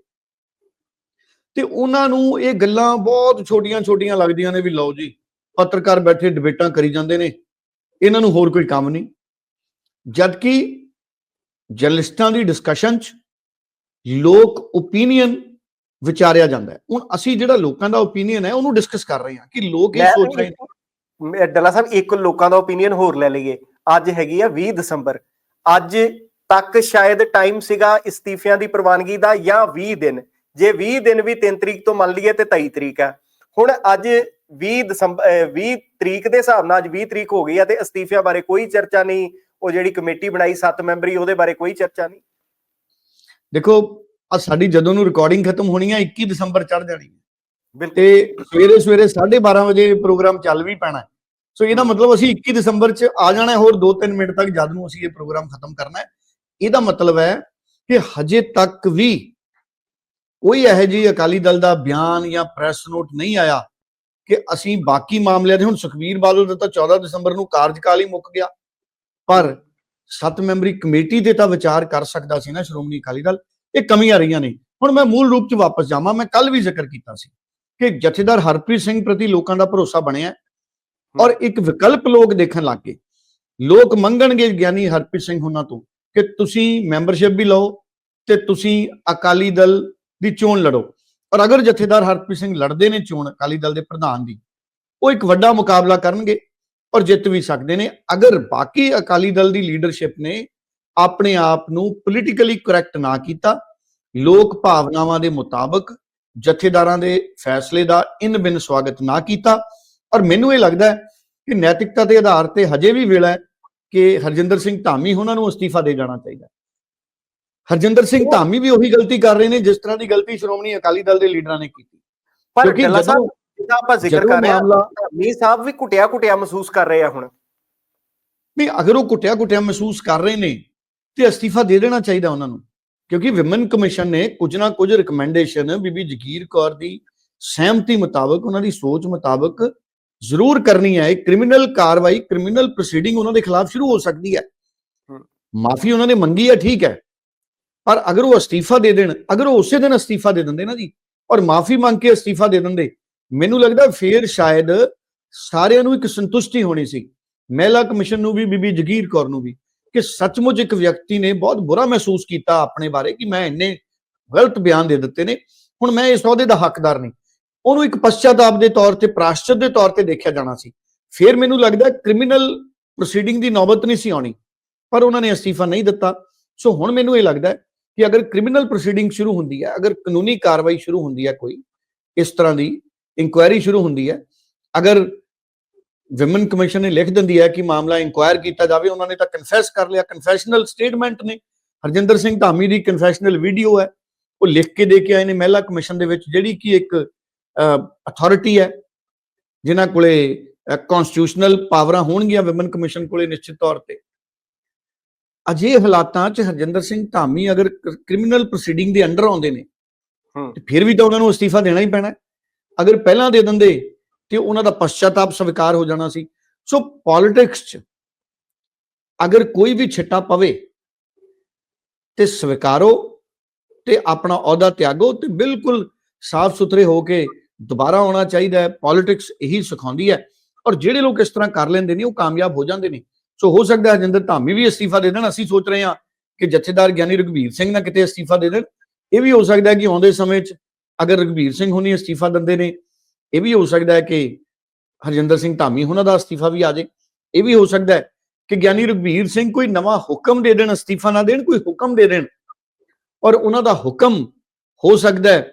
ਤੇ ਉਹਨਾਂ ਨੂੰ ਇਹ ਗੱਲਾਂ ਬਹੁਤ ਛੋਟੀਆਂ ਛੋਟੀਆਂ ਲੱਗਦੀਆਂ ਨੇ ਵੀ ਲਓ ਜੀ ਪੱਤਰਕਾਰ ਬੈਠੇ ਡਿਬੇਟਾਂ ਕਰੀ ਜਾਂਦੇ ਨੇ ਇਹਨਾਂ ਨੂੰ ਹੋਰ ਕੋਈ ਕੰਮ ਨਹੀਂ। ਜਦਕਿ ਜਰਨਲਿਸਟਾਂ ਦੀ ਡਿਸਕਸ਼ਨ 'ਚ ਲੋਕ ਓਪੀਨੀਅਨ ਵਿਚਾਰਿਆ ਜਾਂਦਾ ਹੈ। ਹੁਣ ਅਸੀਂ ਜਿਹੜਾ ਲੋਕਾਂ ਦਾ ਓਪੀਨੀਅਨ ਹੈ ਉਹਨੂੰ ਡਿਸਕਸ ਕਰ ਰਹੇ ਹਾਂ ਕਿ ਲੋਕ ਇਹ ਸੋਚ ਰਹੇ ਨੇ ਡੱਲਾ ਸਾਹਿਬ ਇੱਕ ਲੋਕਾਂ ਦਾ ਓਪੀਨੀਅਨ ਹੋਰ ਲੈ ਲਈਏ। ਅੱਜ ਹੈਗੀ ਆ 20 ਦਸੰਬਰ। ਅੱਜ ਤੱਕ ਸ਼ਾਇਦ ਟਾਈਮ ਸੀਗਾ ਇਸਤੀਫਿਆਂ ਦੀ ਪ੍ਰਵਾਨਗੀ ਦਾ ਜਾਂ 20 ਦਿਨ। ਜੇ 20 ਦਿਨ ਵੀ 3 ਤਰੀਕ ਤੋਂ ਮੰਨ ਲਈਏ ਤੇ 23 ਤਰੀਕ ਹੈ। ਹੁਣ ਅੱਜ 20 ਦਸੰਬਰ ਅਹ 20 ਤਰੀਕ ਦੇ ਹਿਸਾਬ ਨਾਲ ਅੱਜ 20 ਤਰੀਕ ਹੋ ਗਈ ਹੈ ਤੇ ਇਸਤੀਫਿਆਂ ਬਾਰੇ ਕੋਈ ਚਰਚਾ ਨਹੀਂ। ਉਹ ਜਿਹੜੀ ਕਮੇਟੀ ਬਣਾਈ 7 ਮੈਂਬਰੀ ਉਹਦੇ ਬਾਰੇ ਕੋਈ ਚਰਚਾ ਨਹੀਂ। ਦੇਖੋ ਆ ਸਾਡੀ ਜਦੋਂ ਨੂੰ ਰਿਕਾਰਡਿੰਗ ਖਤਮ ਹੋਣੀ ਹੈ 21 ਦਸੰਬਰ ਚੜ ਜਾਣੀ ਤੇ ਸਵੇਰੇ ਸਵੇਰੇ 12:30 ਵਜੇ ਪ੍ਰੋਗਰਾਮ ਚੱਲ ਵੀ ਪੈਣਾ। ਸੋ ਇਹਦਾ ਮਤਲਬ ਅਸੀਂ 21 ਦਸੰਬਰ ਚ ਆ ਜਾਣਾ ਹੋਰ 2-3 ਮਿੰਟ ਤੱਕ ਜਦ ਨੂੰ ਅਸੀਂ ਇਹ ਪ੍ਰੋਗਰਾਮ ਖਤਮ ਕਰਨਾ ਹੈ। ਇਹਦਾ ਮਤਲਬ ਹੈ ਕਿ ਹਜੇ ਤੱਕ ਵੀ ਕੋਈ ਇਹੋ ਜਿਹੀ ਅਕਾਲੀ ਦਲ ਦਾ ਬਿਆਨ ਜਾਂ ਪ੍ਰੈਸ ਨੋਟ ਨਹੀਂ ਆਇਆ ਕਿ ਅਸੀਂ ਬਾਕੀ ਮਾਮਲਿਆਂ ਦੇ, ਹੁਣ ਸੁਖਵੀਰ ਬਾਦਲ ਦਾ ਤਾਂ 14 ਦਸੰਬਰ ਨੂੰ ਕਾਰਜਕਾਲ ਹੀ ਮੁੱਕ ਗਿਆ, ਪਰ ਸੱਤ ਮੈਂਬਰੀ ਕਮੇਟੀ ਤੇ ਤਾਂ ਵਿਚਾਰ ਕਰ ਸਕਦਾ ਸੀ ਨਾ ਸ਼੍ਰੋਮਣੀ ਅਕਾਲੀ ਦਲ, ਇਹ ਕਮੀਆਂ ਰਹੀਆਂ ਨੇ। ਹੁਣ ਮੈਂ ਮੂਲ ਰੂਪ ਚ ਵਾਪਸ ਜਾਵਾਂ, ਮੈਂ ਕੱਲ ਵੀ ਜ਼ਿਕਰ ਕੀਤਾ ਸੀ ਕਿ ਜਥੇਦਾਰ ਹਰਪ੍ਰੀਤ ਸਿੰਘ ਪ੍ਰਤੀ ਲੋਕਾਂ ਦਾ ਭਰੋਸਾ ਬਣਿਆ ਔਰ ਇੱਕ ਵਿਕਲਪ ਲੋਕ ਦੇਖਣ ਲੱਗ ਗਏ। ਲੋਕ ਮੰਗਣਗੇ ਗਿਆਨੀ ਹਰਪ੍ਰੀਤ ਸਿੰਘ ਉਹਨਾਂ ਤੋਂ ਕਿ ਤੁਸੀਂ ਮੈਂਬਰਸ਼ਿਪ ਵੀ ਲਓ ਤੇ ਤੁਸੀਂ ਅਕਾਲੀ ਦਲ ਦੀ ਚੋਣ ਲੜੋ। ਔਰ ਅਗਰ ਜਥੇਦਾਰ ਹਰਪ੍ਰੀਤ ਸਿੰਘ ਲੜਦੇ ਨੇ ਚੋਣ ਅਕਾਲੀ ਦਲ ਦੇ ਪ੍ਰਧਾਨ ਦੀ, ਉਹ ਇੱਕ ਵੱਡਾ ਮੁਕਾਬਲਾ ਕਰਨਗੇ ਔਰ ਜਿੱਤ ਵੀ ਸਕਦੇ ਨੇ। ਅਗਰ ਬਾਕੀ ਅਕਾਲੀ ਦਲ ਦੀ ਲੀਡਰਸ਼ਿਪ ਨੇ ਆਪਣੇ ਆਪ ਨੂੰ ਪੋਲੀਟੀਕਲੀ ਕਰੈਕਟ ਨਾ ਕੀਤਾ, ਲੋਕ ਭਾਵਨਾਵਾਂ ਦੇ ਮੁਤਾਬਕ ਜਥੇਦਾਰਾਂ ਦੇ ਫੈਸਲੇ ਦਾ ਇਨ ਬਿਨ ਸਵਾਗਤ ਨਾ ਕੀਤਾ, ਔਰ ਮੈਨੂੰ ਇਹ ਲੱਗਦਾ ਕਿ ਨੈਤਿਕਤਾ ਦੇ ਆਧਾਰ ਤੇ ਹਜੇ ਵੀ ਵੇਲਾ ਹੈ ਕਿ ਹਰਜਿੰਦਰ ਸਿੰਘ ਧਾਮੀ ਉਹਨਾਂ ਨੂੰ ਅਸਤੀਫਾ ਦੇ ਜਾਣਾ ਚਾਹੀਦਾ। ਹਰਜਿੰਦਰ ਸਿੰਘ ਧਾਮੀ ਵੀ ਉਹੀ ਗਲਤੀ ਕਰ ਰਹੇ ਨੇ ਜਿਸ ਤਰ੍ਹਾਂ ਦੀ ਗਲਤੀ ਸ਼੍ਰੋਮਣੀ ਅਕਾਲੀ ਦਲ ਦੇ ਲੀਡਰਾਂ ਨੇ ਕੀਤੀ। ਪਰ ਡੱਲਾ ਸਾਹਿਬ ਜਦੋਂ ਜਿੱਦਾਂ ਆਪਾਂ ਜ਼ਿਕਰ ਕਰ ਰਹੇ ਹਾਂ ਮੀ ਸਾਹਿਬ ਵੀ ਕੁਟਿਆ ਕੁਟਿਆ ਮਹਿਸੂਸ ਕਰ ਰਹੇ ਆ ਹੁਣ। ਨਹੀਂ ਅਗਰ ਉਹ ਕੁੱਟਿਆ ਕੁੱਟਿਆ ਮਹਿਸੂਸ ਕਰ ਰਹੇ ਨੇ ਤੇ ਅਸਤੀਫਾ ਦੇ ਦੇਣਾ ਚਾਹੀਦਾ ਉਹਨਾਂ ਨੂੰ। ਕਿਉਂਕਿ ਵਿਮਨ ਕਮਿਸ਼ਨ ਨੇ ਕੁਝ ਨਾ ਕੁਝ ਰეკਮੈਂਡੇਸ਼ਨ ਬੀਬੀ ਜਗੀਰ ਕੌਰ ਦੀ ਸਹਿਮਤੀ ਮੁਤਾਬਕ ਉਹਨਾਂ ਦੀ ਸੋਚ ਮੁਤਾਬਕ ਜ਼ਰੂਰ ਕਰਨੀ ਹੈ। ਕ੍ਰਿਮੀਨਲ ਕਾਰਵਾਈ ਕ੍ਰਿਮੀਨਲ ਪ੍ਰੋਸੀਡਿੰਗ ਉਹਨਾਂ ਦੇ ਖਿਲਾਫ ਸ਼ੁਰੂ ਹੋ ਸਕਦੀ ਹੈ। ਮਾਫੀ ਉਹਨਾਂ ਨੇ ਮੰਗੀ ਹੈ ਠੀਕ ਹੈ। ਪਰ ਅਗਰ ਉਹ ਅਸਤੀਫਾ ਦੇ ਦੇਣ ਅਗਰ ਉਹ ਉਸੇ ਦਿਨ ਅਸਤੀਫਾ ਦੇ ਦਿੰਦੇ ਨਾ ਜੀ ਔਰ ਮਾਫੀ ਮੰਗ ਕੇ ਅਸਤੀਫਾ ਦੇ ਦਿੰਦੇ ਮੈਨੂੰ ਲੱਗਦਾ ਫੇਰ ਸ਼ਾਇਦ ਸਾਰਿਆਂ ਨੂੰ ਇੱਕ ਸੰਤੁਸ਼ਟੀ ਹੋਣੀ ਸੀ। ਮਹਿਲਾ ਕਮਿਸ਼ਨ ਨੂੰ ਵੀ ਬੀਬੀ ਜਗੀਰ ਕੌਰ ਨੂੰ ਵੀ ਕਿ ਸੱਚਮੁੱਚ ਇੱਕ ਵਿਅਕਤੀ ਨੇ ਬਹੁਤ ਬੁਰਾ ਮਹਿਸੂਸ ਕੀਤਾ ਆਪਣੇ ਬਾਰੇ ਕਿ ਮੈਂ ਇੰਨੇ ਗਲਤ ਬਿਆਨ ਦੇ ਦਿੱਤੇ ਨੇ। ਹੁਣ ਮੈਂ ਇਸ ਅਹੁਦੇ ਦਾ ਹੱਕਦਾਰ ਨਹੀਂ। ਉਹਨੂੰ ਇੱਕ ਪਛਤਾਪ ਦੇ ਤੌਰ ਤੇ, ਪ੍ਰਾਸ਼ਚਿਤ ਦੇ ਤੌਰ ਤੇ ਦੇਖਿਆ ਜਾਣਾ ਸੀ। ਫਿਰ ਮੈਨੂੰ ਲੱਗਦਾ ਕ੍ਰਿਮੀਨਲ ਪ੍ਰੋਸੀਡਿੰਗ ਦੀ ਨੌਬਤ ਨਹੀਂ ਸੀ ਆਉਣੀ, ਪਰ ਉਹਨਾਂ ਨੇ ਅਸਤੀਫਾ ਨਹੀਂ ਦਿੱਤਾ। ਸੋ ਹੁਣ ਮੈਨੂੰ ਇਹ ਲੱਗਦਾ ਕਿ ਅਗਰ ਕ੍ਰਿਮੀਨਲ ਪ੍ਰੋਸੀਡਿੰਗ ਸ਼ੁਰੂ ਹੁੰਦੀ ਹੈ, ਅਗਰ ਕਾਨੂੰਨੀ ਕਾਰਵਾਈ ਸ਼ੁਰੂ ਹੁੰਦੀ ਹੈ ਕੋਈ, ਇਸ ਤਰ੍ਹਾਂ ਦੀ ਇਨਕੁਆਇਰੀ ਸ਼ੁਰੂ ਹੁੰਦੀ ਹੈ, ਅਗਰ ਵਿਮਨ ਕਮਿਸ਼ਨ ਨੇ ਲਿਖ ਦਿੰਦੀ ਹੈ ਕਿ ਮਾਮਲਾ ਇਨਕੁਆਇਰ ਕੀਤਾ ਜਾਵੇ, ਉਹਨਾਂ ਨੇ ਤਾਂ ਕਨਫੈਸ ਕਰ ਲਿਆ। ਕਨਫੈਸ਼ਨਲ ਸਟੇਟਮੈਂਟ ਨੇ। ਹਰਜਿੰਦਰ ਸਿੰਘ ਧਾਮੀ ਦੀ ਕਨਫੈਸ਼ਨਲ ਵੀਡੀਓ ਹੈ। ਉਹ ਲਿਖ ਕੇ ਦੇ ਕੇ ਆਏ ਨੇ ਮਹਿਲਾ ਕਮਿਸ਼ਨ ਦੇ ਵਿੱਚ, ਜਿਹੜੀ ਕਿ ਇੱਕ ਅਥਾਰਟੀ ਹੈ ਜਿਨ੍ਹਾਂ ਕੋਲੇ ਕਨਸਟੀਟਿਊਸ਼ਨਲ ਪਾਵਰਾਂ ਹੋਣਗੀਆਂ ਵਿਮਨ ਕਮਿਸ਼ਨ ਕੋਲੇ ਨਿਸ਼ਚਿਤ ਤੌਰ ਤੇ। ਅਜੇ ਹਾਲਾਤਾਂ 'ਚ ਹਰਜਿੰਦਰ ਸਿੰਘ ਧਾਮੀ ਅਗਰ ਕ੍ਰਿਮੀਨਲ ਪ੍ਰੋਸੀਡਿੰਗ ਦੇ ਅੰਡਰ ਆਉਂਦੇ ਨੇ ਹੂੰ। ਤੇ ਫਿਰ ਵੀ ਤਾਂ ਉਹਨਾਂ ਨੂੰ ਅਸਤੀਫਾ ਦੇਣਾ ਹੀ ਪੈਣਾ। ਅਗਰ ਪਹਿਲਾਂ ਦੇ ਦਿੰਦੇ ਤੇ ਉਹਨਾਂ ਦਾ ਪਛਤਾਤਾਪ ਸਵੀਕਾਰ ਹੋ ਜਾਣਾ ਸੀ। ਸੋ ਪੋਲਿਟਿਕਸ 'ਚ ਅਗਰ ਕੋਈ ਵੀ ਛਿੱਟਾ ਪਵੇ ਤੇ ਸਵੀਕਾਰੋ ਤੇ ਆਪਣਾ ਅਹੁਦਾ ਤਿਆਗੋ ਤੇ ਬਿਲਕੁਲ ਸਾਫ਼ ਸੁਥਰੇ ਹੋ ਕੇ ਦੁਬਾਰਾ ਆਉਣਾ ਚਾਹੀਦਾ ਹੈ ਪੋਲਿਟਿਕਸ ਇਹੀ ਸਿਖਾਉਂਦੀ ਹੈ ਔਰ ਜਿਹੜੇ ਲੋਕ ਇਸ ਤਰ੍ਹਾਂ ਕਰ ਲੈਂਦੇ ਨੇ, ਉਹ ਕਾਮਯਾਬ ਹੋ ਜਾਂਦੇ ਨੇ। ਸੋ ਹੋ ਸਕਦਾ ਹੈ ਹਰਜਿੰਦਰ, ਧਾਮੀ ਵੀ ਅਸਤੀਫਾ ਦੇ ਦੇਣ, ਅਸੀਂ ਸੋਚ ਰਹੇ ਹਾਂ ਕਿ ਜਥੇਦਾਰ ਗਿਆਨੀ ਰਘਬੀਰ ਸਿੰਘ ਨਾ ਕਿਤੇ ਅਸਤੀਫਾ ਦੇ ਦੇਣ। ਇਹ ਵੀ ਹੋ ਸਕਦਾ ਹੈ ਕਿ ਆਉਂਦੇ ਸਮੇਂ 'ਚ ਅਗਰ ਰਘਬੀਰ ਸਿੰਘ ਹੁਣੀ ਅਸਤੀਫਾ ਦਿੰਦੇ ਨੇ, ਇਹ ਵੀ ਹੋ ਸਕਦਾ ਹੈ ਕਿ ਹਰਜਿੰਦਰ ਸਿੰਘ, ਧਾਮੀ ਉਹਨਾਂ ਦਾ ਅਸਤੀਫਾ ਵੀ ਆ ਜਾਏ ਇਹ ਵੀ ਹੋ ਸਕਦਾ ਹੈ ਕਿ ਗਿਆਨੀ ਰਘਬੀਰ ਸਿੰਘ ਕੋਈ ਨਵਾਂ ਹੁਕਮ ਦੇ ਦੇਣ, ਅਸਤੀਫਾ ਨਾ ਦੇਣ, ਕੋਈ ਹੁਕਮ ਦੇ ਦੇਣ। ਔਰ ਉਹਨਾਂ ਦਾ ਹੁਕਮ ਹੋ ਸਕਦਾ ਹੈ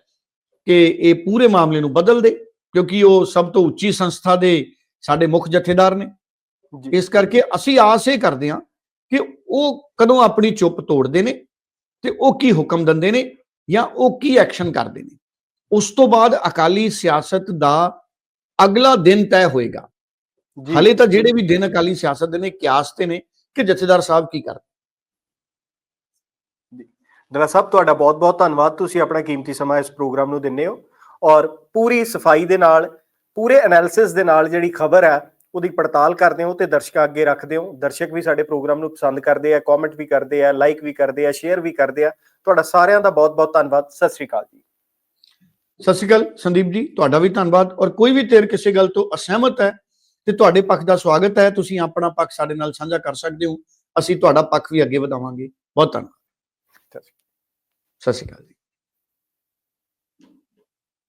ਕਿ ਇਹ ਪੂਰੇ ਮਾਮਲੇ ਨੂੰ ਬਦਲ ਦੇ ਕਿਉਂਕਿ ਉਹ ਸਭ ਤੋਂ ਉੱਚੀ ਸੰਸਥਾ ਦੇ ਸਾਡੇ ਮੁੱਖ ਜਥੇਦਾਰ ਨੇ। ਇਸ ਕਰਕੇ ਅਸੀਂ ਆਸ ਇਹ ਕਰਦੇ ਹਾਂ ਕਿ ਉਹ ਕਦੋਂ ਆਪਣੀ ਚੁੱਪ ਤੋੜਦੇ ਨੇ ਤੇ ਉਹ ਕੀ ਹੁਕਮ ਦਿੰਦੇ ਨੇ ਜਾਂ ਉਹ ਕੀ ਐਕਸ਼ਨ ਕਰਦੇ ਨੇ। ਉਸ ਤੋਂ ਬਾਅਦ ਅਕਾਲੀ ਸਿਆਸਤ ਦਾ ਅਗਲਾ ਦਿਨ ਤੈਅ ਹੋਏਗਾ। ਹਲੇ ਤਾਂ ਜਿਹੜੇ ਵੀ ਦਿਨ ਅਕਾਲੀ ਸਿਆਸਤ ਦੇ ਨੇ ਕਿਆਸ ਤੇ ਨੇ ਕਿ ਜਥੇਦਾਰ ਸਾਹਿਬ ਕੀ ਕਰਦੇ? ਡਰਾ ਸਾਹਿਬ ਤੁਹਾਡਾ ਬਹੁਤ-ਬਹੁਤ ਧੰਨਵਾਦ। ਤੁਸੀਂ ਆਪਣਾ ਕੀਮਤੀ ਸਮਾਂ ਇਸ ਪ੍ਰੋਗਰਾਮ ਨੂੰ ਦਿੰਦੇ ਹੋ ਔਰ ਪੂਰੀ ਸਫ਼ਾਈ ਦੇ ਨਾਲ, ਪੂਰੇ ਐਨਾਲਿਸਿਸ ਦੇ ਨਾਲ ਜਿਹੜੀ ਖਬਰ ਹੈ, ਉਹਦੀ ਪੜਤਾਲ ਕਰਦੇ ਹੋ ਤੇ ਦਰਸ਼ਕਾਂ ਅੱਗੇ ਰੱਖਦੇ ਹੋ। ਦਰਸ਼ਕ ਵੀ ਸਾਡੇ ਪ੍ਰੋਗਰਾਮ ਨੂੰ ਪਸੰਦ ਕਰਦੇ ਆ ਕਮੈਂਟ ਵੀ ਕਰਦੇ ਆ ਲਾਈਕ ਵੀ ਕਰਦੇ ਆ ਸ਼ੇਅਰ ਵੀ ਕਰਦੇ ਆ। ਤੁਹਾਡਾ ਸਾਰਿਆਂ ਦਾ ਬਹੁਤ-ਬਹੁਤ ਧੰਨਵਾਦ। ਸਤਿ ਸ੍ਰੀ ਅਕਾਲ ਜੀ। ਸਤਿ ਸ਼੍ਰੀ ਅਕਾਲ। ਸੰਦੀਪ ਜੀ, ਤੁਹਾਡਾ ਵੀ ਧੰਨਵਾਦ। ਔਰ ਕੋਈ ਵੀ ਤੇਰ ਕਿਸੇ ਗੱਲ ਤੋਂ ਅਸਹਿਮਤ ਹੈ ਤੇ ਤੁਹਾਡੇ ਪੱਖ ਦਾ ਸਵਾਗਤ ਹੈ, ਤੁਸੀਂ ਆਪਣਾ ਪੱਖ ਸਾਡੇ ਨਾਲ ਸਾਂਝਾ ਕਰ ਸਕਦੇ ਹੋ। ਅਸੀਂ ਤੁਹਾਡਾ ਪੱਖ ਵੀ ਅੱਗੇ ਵਧਾਵਾਂਗੇ। ਬਹੁਤ ਧੰਨਵਾਦ। ਸਤਿ ਸ਼੍ਰੀ ਅਕਾਲ ਜੀ।